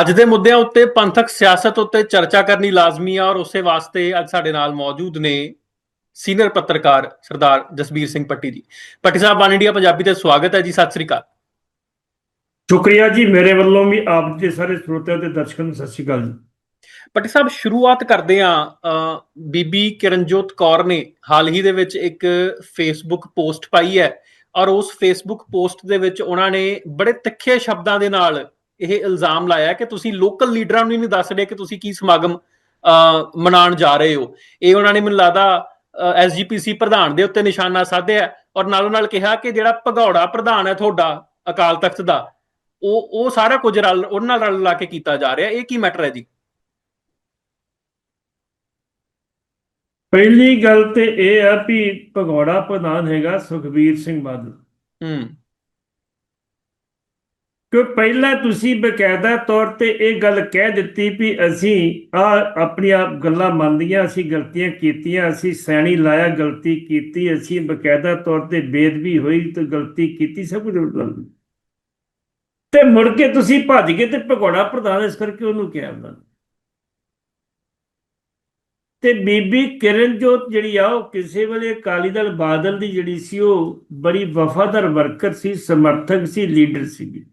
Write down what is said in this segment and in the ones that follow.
ਅੱਜ ਦੇ ਮੁੱਦਿਆਂ ਉੱਤੇ ਪੰਥਕ ਸਿਆਸਤ ਉੱਤੇ ਚਰਚਾ ਕਰਨੀ ਲਾਜ਼ਮੀ ਹੈ ਔਰ ਉਸੇ ਵਾਸਤੇ ਅੱਜ ਸਾਡੇ ਨਾਲ ਮੌਜੂਦ ਨੇ ਸੀਨੀਅਰ ਪੱਤਰਕਾਰ ਸਰਦਾਰ ਜਸਬੀਰ ਸਿੰਘ ਪੱਟੀ ਜੀ। ਪੱਟੀ ਸਾਹਿਬ ਵਨ ਇੰਡੀਆ ਪੰਜਾਬੀ ਤੇ ਸਵਾਗਤ ਹੈ ਜੀ ਸਤਿ ਸ੍ਰੀ ਅਕਾਲ। ਸ਼ੁਕਰੀਆ ਜੀ ਮੇਰੇ ਵੱਲੋਂ ਵੀ ਆਪ ਦੇ ਸਾਰੇ ਸਰੋਤਿਆਂ ਤੇ ਦਰਸ਼ਕਾਂ ਨੂੰ ਸਤਿ ਸ਼੍ਰੀ ਅਕਾਲ ਜੀ। ਪੱਟੀ ਸਾਹਿਬ ਸ਼ੁਰੂਆਤ ਕਰਦੇ ਹਾਂ ਬੀਬੀ ਕਿਰਨਜੋਤ ਕੌਰ ਨੇ ਹਾਲ ਹੀ ਦੇ ਵਿੱਚ ਇੱਕ ਫੇਸਬੁੱਕ ਪੋਸਟ ਪਾਈ ਹੈ ਔਰ ਉਸ ਫੇਸਬੁੱਕ ਪੋਸਟ ਦੇ ਵਿੱਚ ਉਹਨਾਂ ਨੇ ਬੜੇ ਤਿੱਖੇ ਸ਼ਬਦਾਂ ਦੇ ਨਾਲ ਇਹ ਇਲਜ਼ਾਮ ਲਾਇਆ ਕਿ ਤੁਸੀਂ ਲੋਕਲ ਲੀਡਰਾਂ ਨੂੰ ਹੀ ਨਹੀਂ ਦੱਸ ਰਹੇ ਕਿ ਤੁਸੀਂ ਕੀ ਸਮਾਗਮ ਮਨਾਉਣ ਜਾ ਰਹੇ ਹੋ। ਇਹ ਉਹਨਾਂ ਨੇ ਮੈਨੂੰ ਲੱਗਦਾ ਐਸਜੀਪੀਸੀ ਪ੍ਰਧਾਨ ਦੇ ਉੱਤੇ ਨਿਸ਼ਾਨਾ ਸਾਧਿਆ ਔਰ ਨਾਲੋਂ ਨਾਲ ਕਿਹਾ ਕਿ ਜਿਹੜਾ ਭਗੌੜਾ ਪ੍ਰਧਾਨ ਹੈ ਤੁਹਾਡਾ ਅਕਾਲ ਤਖਤ ਦਾ ਉਹ ਉਹ ਸਾਰਾ ਕੁਝ ਰਲ ਉਹਨਾਂ ਨਾਲ ਰਲ ਲਾ ਕੇ ਕੀਤਾ ਜਾ ਰਿਹਾ। ਇਹ ਕੀ ਮੈਟਰ ਹੈ ਜੀ? ਪਹਿਲੀ ਗੱਲ ਤੇ ਇਹ ਆ ਵੀ ਭਗੌੜਾ ਪ੍ਰਧਾਨ ਹੈਗਾ ਸੁਖਬੀਰ ਸਿੰਘ ਬਾਦਲ। ਹੂੰ। ਕਿ ਪਹਿਲਾਂ ਤੁਸੀਂ ਬਕਾਇਦਾ ਤੌਰ ਤੇ ਇਹ ਗੱਲ ਕਹਿ ਦਿੱਤੀ ਵੀ ਅਸੀਂ ਆ ਆਪਣੀਆਂ ਗੱਲਾਂ ਮੰਨਦੀਆਂ, ਅਸੀਂ ਗਲਤੀਆਂ ਕੀਤੀਆਂ, ਅਸੀਂ ਸੈਣੀ ਲਾਇਆ, ਗਲਤੀ ਕੀਤੀ, ਅਸੀਂ ਬਕਾਇਦਾ ਤੌਰ ਤੇ ਬੇਦਬੀ ਹੋਈ ਤੇ ਗਲਤੀ ਕੀਤੀ, ਸਭ ਕੁਝ ਗੱਲ ਤੇ ਮੁੜ ਕੇ ਤੁਸੀਂ ਭੱਜ ਗਏ ਤੇ ਭਗੌੜਾ ਪ੍ਰਧਾਨ ਇਸ ਕਰਕੇ ਉਹਨੂੰ ਕਿਹਾ ਉਹਨਾਂ ਤੇ ਬੀਬੀ ਕਿਰਨਜੋਤ ਜਿਹੜੀ ਆ, ਉਹ ਕਿਸੇ ਵੇਲੇ ਅਕਾਲੀ ਦਲ ਬਾਦਲ ਦੀ ਜਿਹੜੀ ਸੀ, ਉਹ ਬੜੀ ਵਫਾਦਾਰ ਵਰਕਰ ਸੀ, ਸਮਰਥਕ ਸੀ, ਲੀਡਰ ਸੀ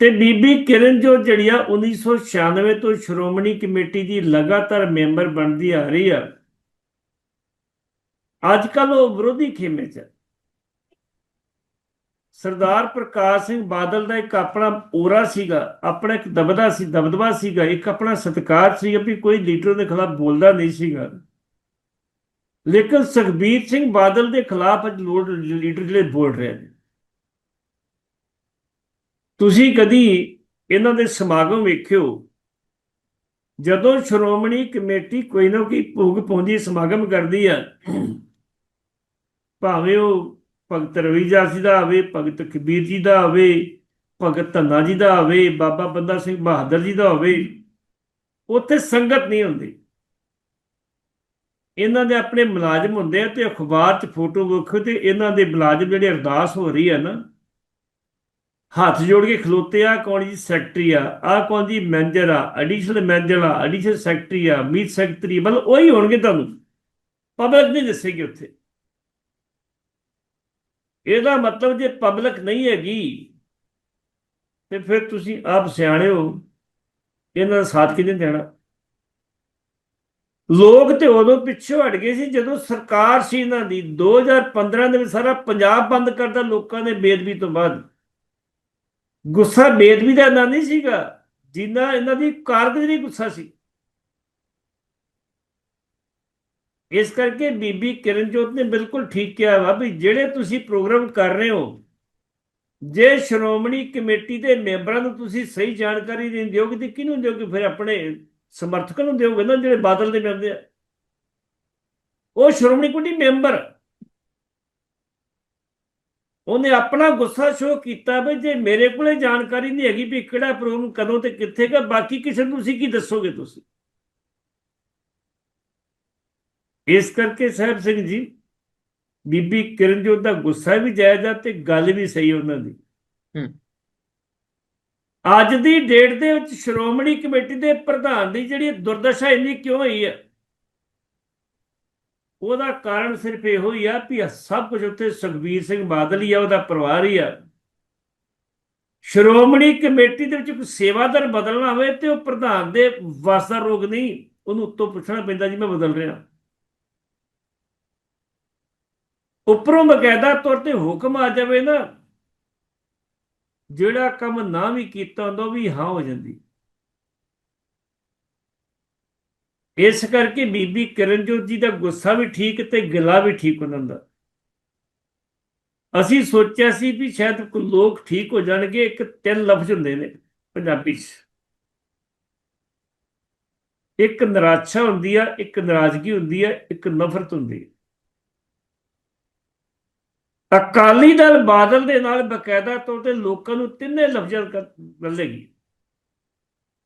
ਤੇ ਬੀਬੀ ਕਿਰਨਜੋਤ ਜਿਹੜੀ ਆ 1996 ਤੋਂ ਸ਼੍ਰੋਮਣੀ ਕਮੇਟੀ ਦੀ ਲਗਾਤਾਰ ਮੈਂਬਰ ਬਣਦੀ ਆ ਰਹੀ ਆ। ਅੱਜ ਕੱਲ ਉਹ ਵਿਰੋਧੀ ਖੇਮੇ 'ਚ ਸਰਦਾਰ ਪ੍ਰਕਾਸ਼ ਸਿੰਘ ਬਾਦਲ ਦਾ ਇੱਕ ਆਪਣਾ ਔਰਾ ਸੀਗਾ, ਆਪਣਾ ਇੱਕ ਦਬਦਾ ਸੀ, ਦਬਦਬਾ ਸੀਗਾ, ਇੱਕ ਆਪਣਾ ਸਤਿਕਾਰ ਸੀਗਾ ਵੀ ਕੋਈ ਲੀਡਰ ਦੇ ਖਿਲਾਫ ਬੋਲਦਾ ਨਹੀਂ ਸੀਗਾ। ਲੇਕਿਨ ਸੁਖਬੀਰ ਸਿੰਘ ਬਾਦਲ ਦੇ ਖਿਲਾਫ ਅੱਜ ਲੋੜ ਲੀਡਰ ਜਿਹੜੇ ਬੋਲ ਰਹੇ ਨੇ। ਤੁਸੀਂ ਕਦੀ ਇਹਨਾਂ ਦੇ ਸਮਾਗਮ ਵੇਖਿਓ? ਜਦੋਂ ਸ਼੍ਰੋਮਣੀ ਕਮੇਟੀ ਕੋਈ ਨਾ ਕੋਈ ਭੋਗ ਪਾਉਂਦੀ, ਸਮਾਗਮ ਕਰਦੀ ਆ, ਭਾਵੇਂ ਉਹ ਭਗਤ ਰਵੀਜਾ ਜੀ ਦਾ ਹੋਵੇ ਭਗਤ ਕਬੀਰ ਜੀ ਦਾ ਹੋਵੇ ਭਗਤ ਧੰਨਾ ਜੀ ਦਾ ਹੋਵੇ ਬਾਬਾ ਬੰਦਾ ਸਿੰਘ ਬਹਾਦਰ ਜੀ ਦਾ ਹੋਵੇ, ਉੱਥੇ ਸੰਗਤ ਨਹੀਂ ਹੁੰਦੀ। ਇਹਨਾਂ ਦੇ ਆਪਣੇ ਮੁਲਾਜ਼ਮ ਹੁੰਦੇ ਆ ਤੇ ਅਖਬਾਰ 'ਚ ਫੋਟੋ ਵੇਖੋ ਤੇ ਇਹਨਾਂ ਦੇ ਮੁਲਾਜ਼ਮ ਜਿਹੜੇ ਅਰਦਾਸ ਹੋ ਰਹੀ ਹੈ ਨਾ ਹੱਥ ਜੋੜ ਕੇ ਖਲੋਤੇ ਆ, ਕੌਣ ਜੀ ਸੈਕਟਰੀ ਆ? ਆ ਕੌਣ ਜੀ ਮੈਨੇਜਰ ਆ? ਐਡੀਸ਼ਨਲ ਮੈਨੇਜਰ ਆ ਐਡੀਸ਼ਨਲ ਸੈਕਟਰੀ ਆ, ਮੀਤ ਸੈਕਟਰੀ ਮਤਲਬ ਉਹੀ ਹੋਣਗੇ ਤੁਹਾਨੂੰ। ਪਬਲਿਕ ਨਹੀਂ ਦੱਸੇਗੀ ਉੱਥੇ। ਇਹਦਾ ਮਤਲਬ ਜੇ ਪਬਲਿਕ ਨਹੀਂ ਹੈਗੀ, ਤੇ ਫਿਰ ਤੁਸੀਂ ਆਪ ਸਿਆਣੇ ਹੋ। ਇਹਨਾਂ ਦਾ ਸਾਥ ਕਿਹਨੇ ਦੇਣਾ? ਲੋਕ ਤੇ ਉਦੋਂ ਪਿੱਛੋਂ ਹਟ ਗਏ ਸੀ ਜਦੋਂ ਸਰਕਾਰ ਸੀ ਇਹਨਾਂ ਦੀ। 2015 ਦੇ ਵਿੱਚ ਸਾਰਾ ਪੰਜਾਬ ਬੰਦ ਕਰਦਾ ਲੋਕਾਂ ਨੇ ਬੇਦਬੀ ਤੋਂ ਬਾਅਦ। ਗੁੱਸਾ ਬੇਦਬੀ ਦਾ ਨਾ ਨਹੀਂ ਸੀਗਾ, ਜਿੰਨਾ ਇਹਨਾਂ ਦੀ ਕਾਰਗੁਜ਼ਾਰੀ ਗੁੱਸਾ ਸੀ। ਇਸ ਕਰਕੇ ਬੀਬੀ ਕਿਰਨਜੋਤ ਨੇ ਬਿਲਕੁਲ ਠੀਕ ਕਿਹਾ ਵਾ ਵੀ ਜਿਹੜੇ ਤੁਸੀਂ ਪ੍ਰੋਗਰਾਮ ਕਰ ਰਹੇ ਹੋ, ਜੇ ਸ਼੍ਰੋਮਣੀ ਕਮੇਟੀ ਦੇ ਮੈਂਬਰਾਂ ਨੂੰ ਤੁਸੀਂ ਸਹੀ ਜਾਣਕਾਰੀ ਨਹੀਂ ਦਿਓਗੇ ਤੇ ਕਿਹਨੂੰ ਦਿਓਗੇ? ਫਿਰ ਆਪਣੇ ਸਮਰਥਕਾਂ ਨੂੰ ਦਿਓਗੇ ਨਾ ਜਿਹੜੇ ਬਾਦਲ ਦੇ ਮੈਂਬਰ ਆ। ਉਹ ਸ਼੍ਰੋਮਣੀ ਕਮੇਟੀ ਮੈਂਬਰ। ਉਹਨੇ ਆਪਣਾ ਗੁੱਸਾ ਸ਼ੋਅ ਕੀਤਾ ਵੀ ਜੇ ਮੇਰੇ ਕੋਲੇ ਜਾਣਕਾਰੀ ਨਹੀਂ ਹੈਗੀ ਵੀ ਕਿਹੜਾ ਪ੍ਰੋਗਰਾਮ ਕਦੋਂ ਤੇ ਕਿੱਥੇ ਕਾ ਬਾਕੀ ਕਿਸੇ ਨੂੰ ਤੁਸੀਂ ਕੀ ਦੱਸੋਗੇ ਤੁਸੀਂ? ਇਸ ਕਰਕੇ ਸਾਹਿਬ ਸਿੰਘ ਜੀ ਬੀਬੀ ਕਿਰਨਜੋਤ ਦਾ ਗੁੱਸਾ ਵੀ ਜਾਇਜ਼ ਆ ਤੇ ਗੱਲ ਵੀ ਸਹੀ ਉਹਨਾਂ ਦੀ। ਅੱਜ ਦੀ ਡੇਟ ਦੇ ਵਿੱਚ ਸ਼੍ਰੋਮਣੀ ਕਮੇਟੀ ਦੇ ਪ੍ਰਧਾਨ ਦੀ ਜਿਹੜੀ ਦੁਰਦਸ਼ਾ ਇੰਨੀ ਕਿਉਂ ਹੋਈ ਹੈ ਉਹਦਾ ਕਾਰਨ ਸਿਰਫ ਇਹੋ ਹੀ ਆ ਵੀ ਸਭ ਕੁਝ ਉੱਥੇ ਸੁਖਬੀਰ ਸਿੰਘ ਬਾਦਲ ਹੀ ਆ, ਉਹਦਾ ਪਰਿਵਾਰ ਹੀ ਆ। ਸ਼੍ਰੋਮਣੀ ਕਮੇਟੀ ਦੇ ਵਿੱਚ ਕੋਈ ਸੇਵਾਦਾਰ ਬਦਲਣਾ ਹੋਵੇ ਤੇ ਉਹ ਪ੍ਰਧਾਨ ਦੇ ਵਾਸਤਾ ਰੋਗ ਨਹੀਂ, ਉਹਨੂੰ ਉੱਤੋਂ ਪੁੱਛਣਾ ਪੈਂਦਾ ਜੀ ਮੈਂ ਬਦਲ ਰਿਹਾ। ਉੱਪਰੋਂ ਬਕਾਇਦਾ ਤੌਰ ਤੇ ਹੁਕਮ ਆ ਜਾਵੇ ਨਾ, ਜਿਹੜਾ ਕੰਮ ਨਾ ਵੀ ਕੀਤਾ ਹੁੰਦਾ ਉਹ ਵੀ ਹਾਂ ਹੋ ਜਾਂਦੀ। ਇਸ ਕਰਕੇ ਬੀਬੀ ਕਿਰਨਜੋਤ ਜੀ ਦਾ ਗੁੱਸਾ ਵੀ ਠੀਕ ਤੇ ਗਿਲਾ ਵੀ ਠੀਕ ਉਹਨਾਂ ਦਾ। ਅਸੀਂ ਸੋਚਿਆ ਸੀ ਵੀ ਸ਼ਾਇਦ ਕੋਈ ਲੋਕ ਠੀਕ ਹੋ ਜਾਣਗੇ, ਇੱਕ ਤਿੰਨ ਲਫ਼ਜ਼ ਹੁੰਦੇ ਨੇ ਪੰਜਾਬੀ 'ਚ। ਇੱਕ ਨਿਰਾਸ਼ਾ ਹੁੰਦੀ ਆ, ਇੱਕ ਨਾਰਾਜ਼ਗੀ ਹੁੰਦੀ ਆ, ਇੱਕ ਨਫ਼ਰਤ ਹੁੰਦੀ ਹੈ ਅਕਾਲੀ ਦਲ ਬਾਦਲ ਦੇ ਨਾਲ ਬਕਾਇਦਾ ਤੌਰ ਤੇ ਲੋਕਾਂ ਨੂੰ ਤਿੰਨੇ ਲਫ਼ਜ਼ਾਂ ਮਿਲੇਗੀ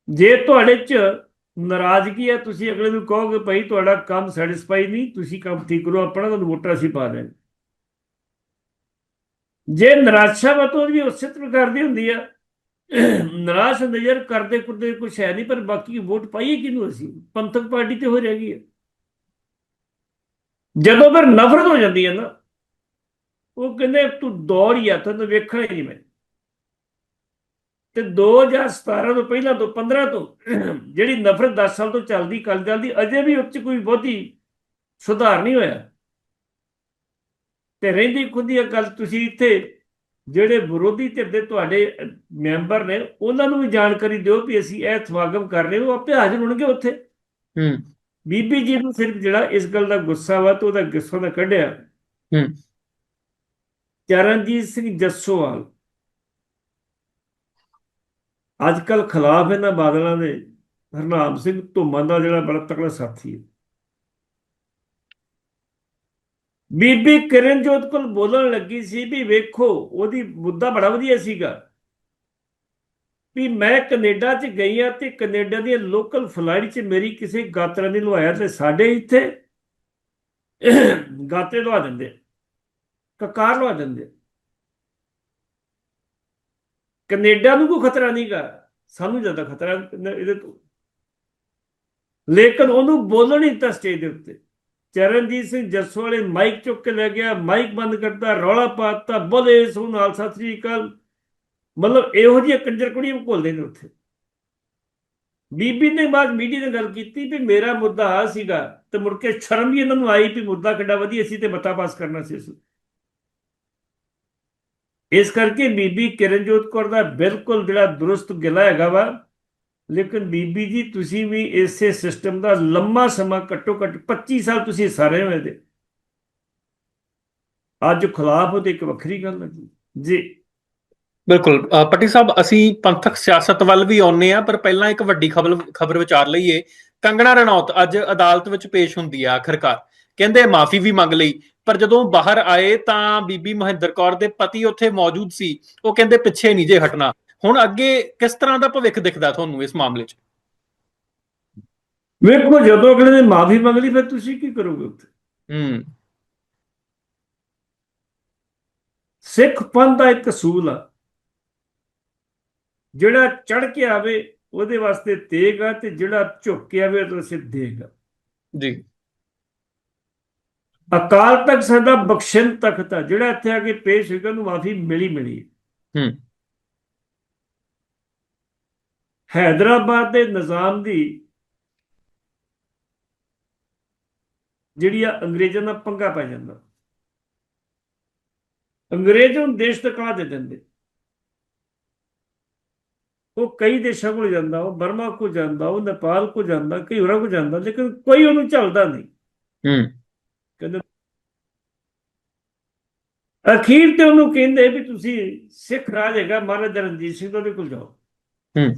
ਜੇ ਤੁਹਾਡੇ 'ਚ ਨਾਰਾਜ਼ਗੀ ਹੈ? ਤੁਸੀਂ ਅਗਲੇ ਨੂੰ ਕਹੋਗੇ, ਭਾਈ ਤੁਹਾਡਾ ਕੰਮ ਸੈਟੀਸਫਾਈ ਨਹੀਂ, ਤੁਸੀਂ ਕੰਮ ਠੀਕ ਕਰੋ, ਆਪਣਾ ਤੁਹਾਨੂੰ ਵੋਟਾਂ ਅਸੀਂ ਪਾ ਦੇਣ। ਜੇ ਨਿਰਾਸ਼ਾ ਵਤੋਂ ਵੀ ਉਸੇ ਪ੍ਰਕਾਰ ਦੀ ਹੁੰਦੀ ਆ। ਨਿਰਾਸ਼ ਨਜ਼ਰ ਕਰਦੇ ਕੁਰਦੇ ਕੁਛ ਹੈ ਨਹੀਂ, ਪਰ ਬਾਕੀ ਵੋਟ ਪਾਈਏ ਕਿਹਨੂੰ ਅਸੀਂ? ਪੰਥਕ ਪਾਰਟੀ ਤੇ ਹੋ ਰਹਿ ਹੈ ਜਦੋਂ ਫਿਰ ਨਫ਼ਰਤ ਹੋ ਜਾਂਦੀ ਹੈ ਨਾ, ਉਹ ਕਹਿੰਦੇ, ਤੂੰ ਦੌਰ ਹੀ ਆ ਤੈਨੂੰ ਵੇਖਣਾ ਹੀ ਨਹੀਂ ਮੈਂ। ਤੇ 2017 ਤੋਂ ਪਹਿਲਾਂ ਤੋਂ 15 ਤੋਂ ਜਿਹੜੀ ਨਫ਼ਰਤ 10 ਸਾਲ ਤੋਂ ਚੱਲਦੀ ਕੱਲ ਚੱਲਦੀ ਅਜੇ ਵੀ ਉੱਚ ਕੋਈ ਬਹੁਤੀ ਸੁਧਾਰ ਨਹੀਂ ਹੋਇਆ। ਤੇ ਰਹਿੰਦੀ ਖੁਦੀ ਇਹ ਗੱਲ ਤੁਸੀਂ ਇੱਥੇ ਜਿਹੜੇ ਵਿਰੋਧੀ ਧਿਰ ਦੇ ਤੁਹਾਡੇ ਮੈਂਬਰ ਨੇ ਉਹਨਾਂ ਨੂੰ ਵੀ ਜਾਣਕਾਰੀ ਦਿਓ ਵੀ ਅਸੀਂ ਇਹ ਸਮਾਗਮ ਕਰ ਰਹੇ ਹਾਂ ਆਪੇ ਹਾਜ਼ਰ ਹੋਣਗੇ ਉੱਥੇ। ਹੂੰ। ਬੀਬੀ ਜੀ ਨੂੰ ਸਿਰਫ ਜਿਹੜਾ ਇਸ ਗੱਲ ਦਾ ਗੁੱਸਾ ਵਾ ਤੇ ਉਹਦਾ ਗੁੱਸਾ ਦਾ ਕੱਢਿਆ। ਹੂੰ। ਚਰਨਜੀਤ ਸਿੰਘ ਜੱਸੋਵਾਲ ਅੱਜ ਕੱਲ ਖਿਲਾਫ ਇਹਨਾਂ ਬਾਦਲਾਂ ਦੇ ਹਰਨਾਮ ਸਿੰਘ ਧੁੰਮਾ ਦਾ ਜਿਹੜਾ ਬੜਾ ਤਕੜਾ ਸਾਥੀ ਹੈ। ਬੀਬੀ ਕਿਰਨਜੋਤ ਕੋਲ ਬੋਲਣ ਲੱਗੀ ਸੀ ਵੀ ਵੇਖੋ, ਉਹਦੀ ਮੁੱਦਾ ਬੜਾ ਵਧੀਆ ਸੀਗਾ ਵੀ ਮੈਂ ਕੈਨੇਡਾ 'ਚ ਗਈ ਆ ਤੇ ਕੈਨੇਡਾ ਦੀ ਲੋਕਲ ਫਲਾਈਟ 'ਚ ਮੇਰੀ ਕਿਸੇ ਗਾਤਰਾ ਨੇ ਲਵਾਇਆ ਤੇ ਸਾਡੇ ਇੱਥੇ ਗਾਤੇ ਲਵਾ ਦਿੰਦੇ ਕਕਾਰ ਲਵਾ ਦਿੰਦੇ ਕੈਨੇਡਾ ਨੂੰ ਕੋਈ ਖਤਰਾ ਨਹੀਂਗਾ ਸਾਨੂੰ ਜ਼ਿਆਦਾ ਖਤਰਾ। ਇਹਦੇ ਤੋਂ। ਲੇਕਿਨ ਉਹਨੂੰ ਬੋਲਣ ਹੀ ਦਿੱਤਾ ਸਟੇਜ ਦੇ ਉੱਤੇ। ਚਰਨਜੀਤ ਸਿੰਘ ਜੱਸੋ ਵਾਲੇ ਮਾਈਕ ਚੁੱਕ ਕੇ ਲੈ ਗਿਆ। ਮਾਈਕ ਬੰਦ ਕਰਤਾ, ਰੌਲਾ ਪਾਤਾ ਬੋਲੇ ਸੋ ਨਾਲ ਸਤਿ ਸ੍ਰੀ ਅਕਾਲ। ਮਤਲਬ ਇਹੋ ਜਿਹੀ ਕੰਜਰ ਕੁੜੀਆਂ ਘੋਲਦੇ ਨੇ ਉੱਥੇ। ਬੀਬੀ ਨੇ ਬਾਅਦ ਮੀਡੀਆ ਨਾਲ ਗੱਲ ਕੀਤੀ ਵੀ ਮੇਰਾ ਮੁੱਦਾ ਆ ਸੀਗਾ ਤੇ ਮੁੜ ਕੇ ਸ਼ਰਮ ਵੀ ਇਹਨਾਂ ਨੂੰ ਆਈ ਵੀ ਮੁੱਦਾ ਕਿੱਡਾ ਵਧੀਆ ਸੀ ਤੇ ਮਤਾ ਪਾਸ ਕਰਨਾ ਸੀ ਇਸ ਕਰਕੇ ਬੀਬੀ ਕਿਰਨਜੋਤ ਕੌਰ ਦਾ ਬਿਲਕੁਲ ਜਿਹੜਾ ਦਰੁਸਤ ਗਿਲਾ ਹੈਗਾ ਵਾ, ਲੇਕਿਨ ਬੀਬੀ ਜੀ, ਤੁਸੀਂ ਵੀ ਇਸੇ ਸਿਸਟਮ ਦਾ ਲੰਮਾ ਸਮਾਂ ਘੱਟੋ ਘੱਟ 25 ਸਾਲ ਤੁਸੀਂ ਸਾਰੇ ਹੋਏ ਦੇ ਅੱਜ ਖਿਲਾਫ ਹੋ ਇੱਕ ਵੱਖਰੀ ਗੱਲ ਹੈ ਜੀ। ਜੀ। ਬਿਲਕੁਲ। ਪੱਟੀ ਸਾਹਿਬ, ਅਸੀਂ ਪੰਥਕ ਸਿਆਸਤ ਵੱਲ ਵੀ ਆਉਨੇ ਆ ਪਰ ਪਹਿਲਾਂ ਇੱਕ ਵੱਡੀ ਖਬਰ ਖਬਰ ਵਿਚਾਰ ਲਈਏ। ਕੰਗਣਾ ਰਣੌਤ ਅੱਜ ਅਦਾਲਤ ਵਿੱਚ ਪੇਸ਼ ਹੁੰਦੀ ਆ ਆਖਰਕਾਰ। ਕਹਿੰਦੇ ਮਾਫੀ ਵੀ ਮੰਗ ਲਈ। ਪਰ ਜਦੋਂ ਬਾਹਰ ਆਏ ਤਾਂ ਬੀਬੀ ਮਹਿੰਦਰ ਕੌਰ ਦੇ ਪਤੀ ਉੱਥੇ ਮੌਜੂਦ ਸੀ ਉਹ ਕਹਿੰਦੇ ਪਿੱਛੇ ਨਹੀਂ ਜੇ ਹਟਣਾ। ਹੁਣ ਅੱਗੇ ਕਿਸ ਤਰ੍ਹਾਂ ਦਾ ਭਵਿੱਖ ਦਿਖਦਾ ਤੁਹਾਨੂੰ ਇਸ ਮਾਮਲੇ 'ਚ? ਵੇਖੋ ਜਦੋਂ ਅਗਲੇ ਨੇ ਮਾਫੀ ਮੰਗ ਲਈ ਫਿਰ ਤੁਸੀਂ ਕੀ ਕਰੋਗੇ ਉੱਥੇ? ਹੂੰ। ਸਿੱਖ ਪੰਥ ਦਾ ਇੱਕ ਅਸੂਲ ਆ। ਜਿਹੜਾ ਚੜ ਕੇ ਆਵੇ ਉਹਦੇ ਵਾਸਤੇ ਤੇਗ ਆ ਤੇ ਜਿਹੜਾ ਝੁੱਕ ਕੇ ਆਵੇ ਦੇਗ ਆ। ਜੀ। ਅਕਾਲ ਤਖਤ ਸਾਡਾ ਬਖਸ਼ਣ ਤਖਤ ਆ ਜਿਹੜਾ ਇੱਥੇ ਆ ਕੇ ਪੇਸ਼ ਹੋਏਗਾ ਉਹਨੂੰ ਮਾਫੀ ਮਿਲੀ ਮਿਲੀ ਹੂੰ। ਹੈਦਰਾਬਾਦ ਦੇ ਨਿਜ਼ਾਮ ਦੀ ਜਿਹੜੀ ਆ ਅੰਗਰੇਜ਼ਾਂ ਦਾ ਪੰਗਾ ਪੈ ਜਾਂਦਾ। ਅੰਗਰੇਜ਼ ਨੂੰ ਦੇਸ਼ ਤਕਾ ਦੇ ਦਿੰਦੇ? ਉਹ ਕਈ ਦੇਸ਼ਾਂ ਕੋਲ ਜਾਂਦਾ ਉਹ ਬਰਮਾ ਕੋ ਜਾਂਦਾ ਉਹ ਨੇਪਾਲ ਕੋ ਜਾਂਦਾ ਕਈ ਹੋਰਾਂ ਕੋ ਜਾਂਦਾ ਲੇਕਿਨ ਕੋਈ ਉਹਨੂੰ ਝੱਲਦਾ ਨਹੀਂ। ਹੂੰ ਕਹਿੰਦੇ ਅਖੀਰ ਤੇ ਉਹਨੂੰ ਕਹਿੰਦੇ ਵੀ ਤੁਸੀਂ ਸਿੱਖ ਰਾਜ ਹੈਗਾ ਮਹਾਰਾਜਾ ਰਣਜੀਤ ਸਿੰਘ ਦੇ ਕੋਲ ਜਾਓ। ਹੂੰ।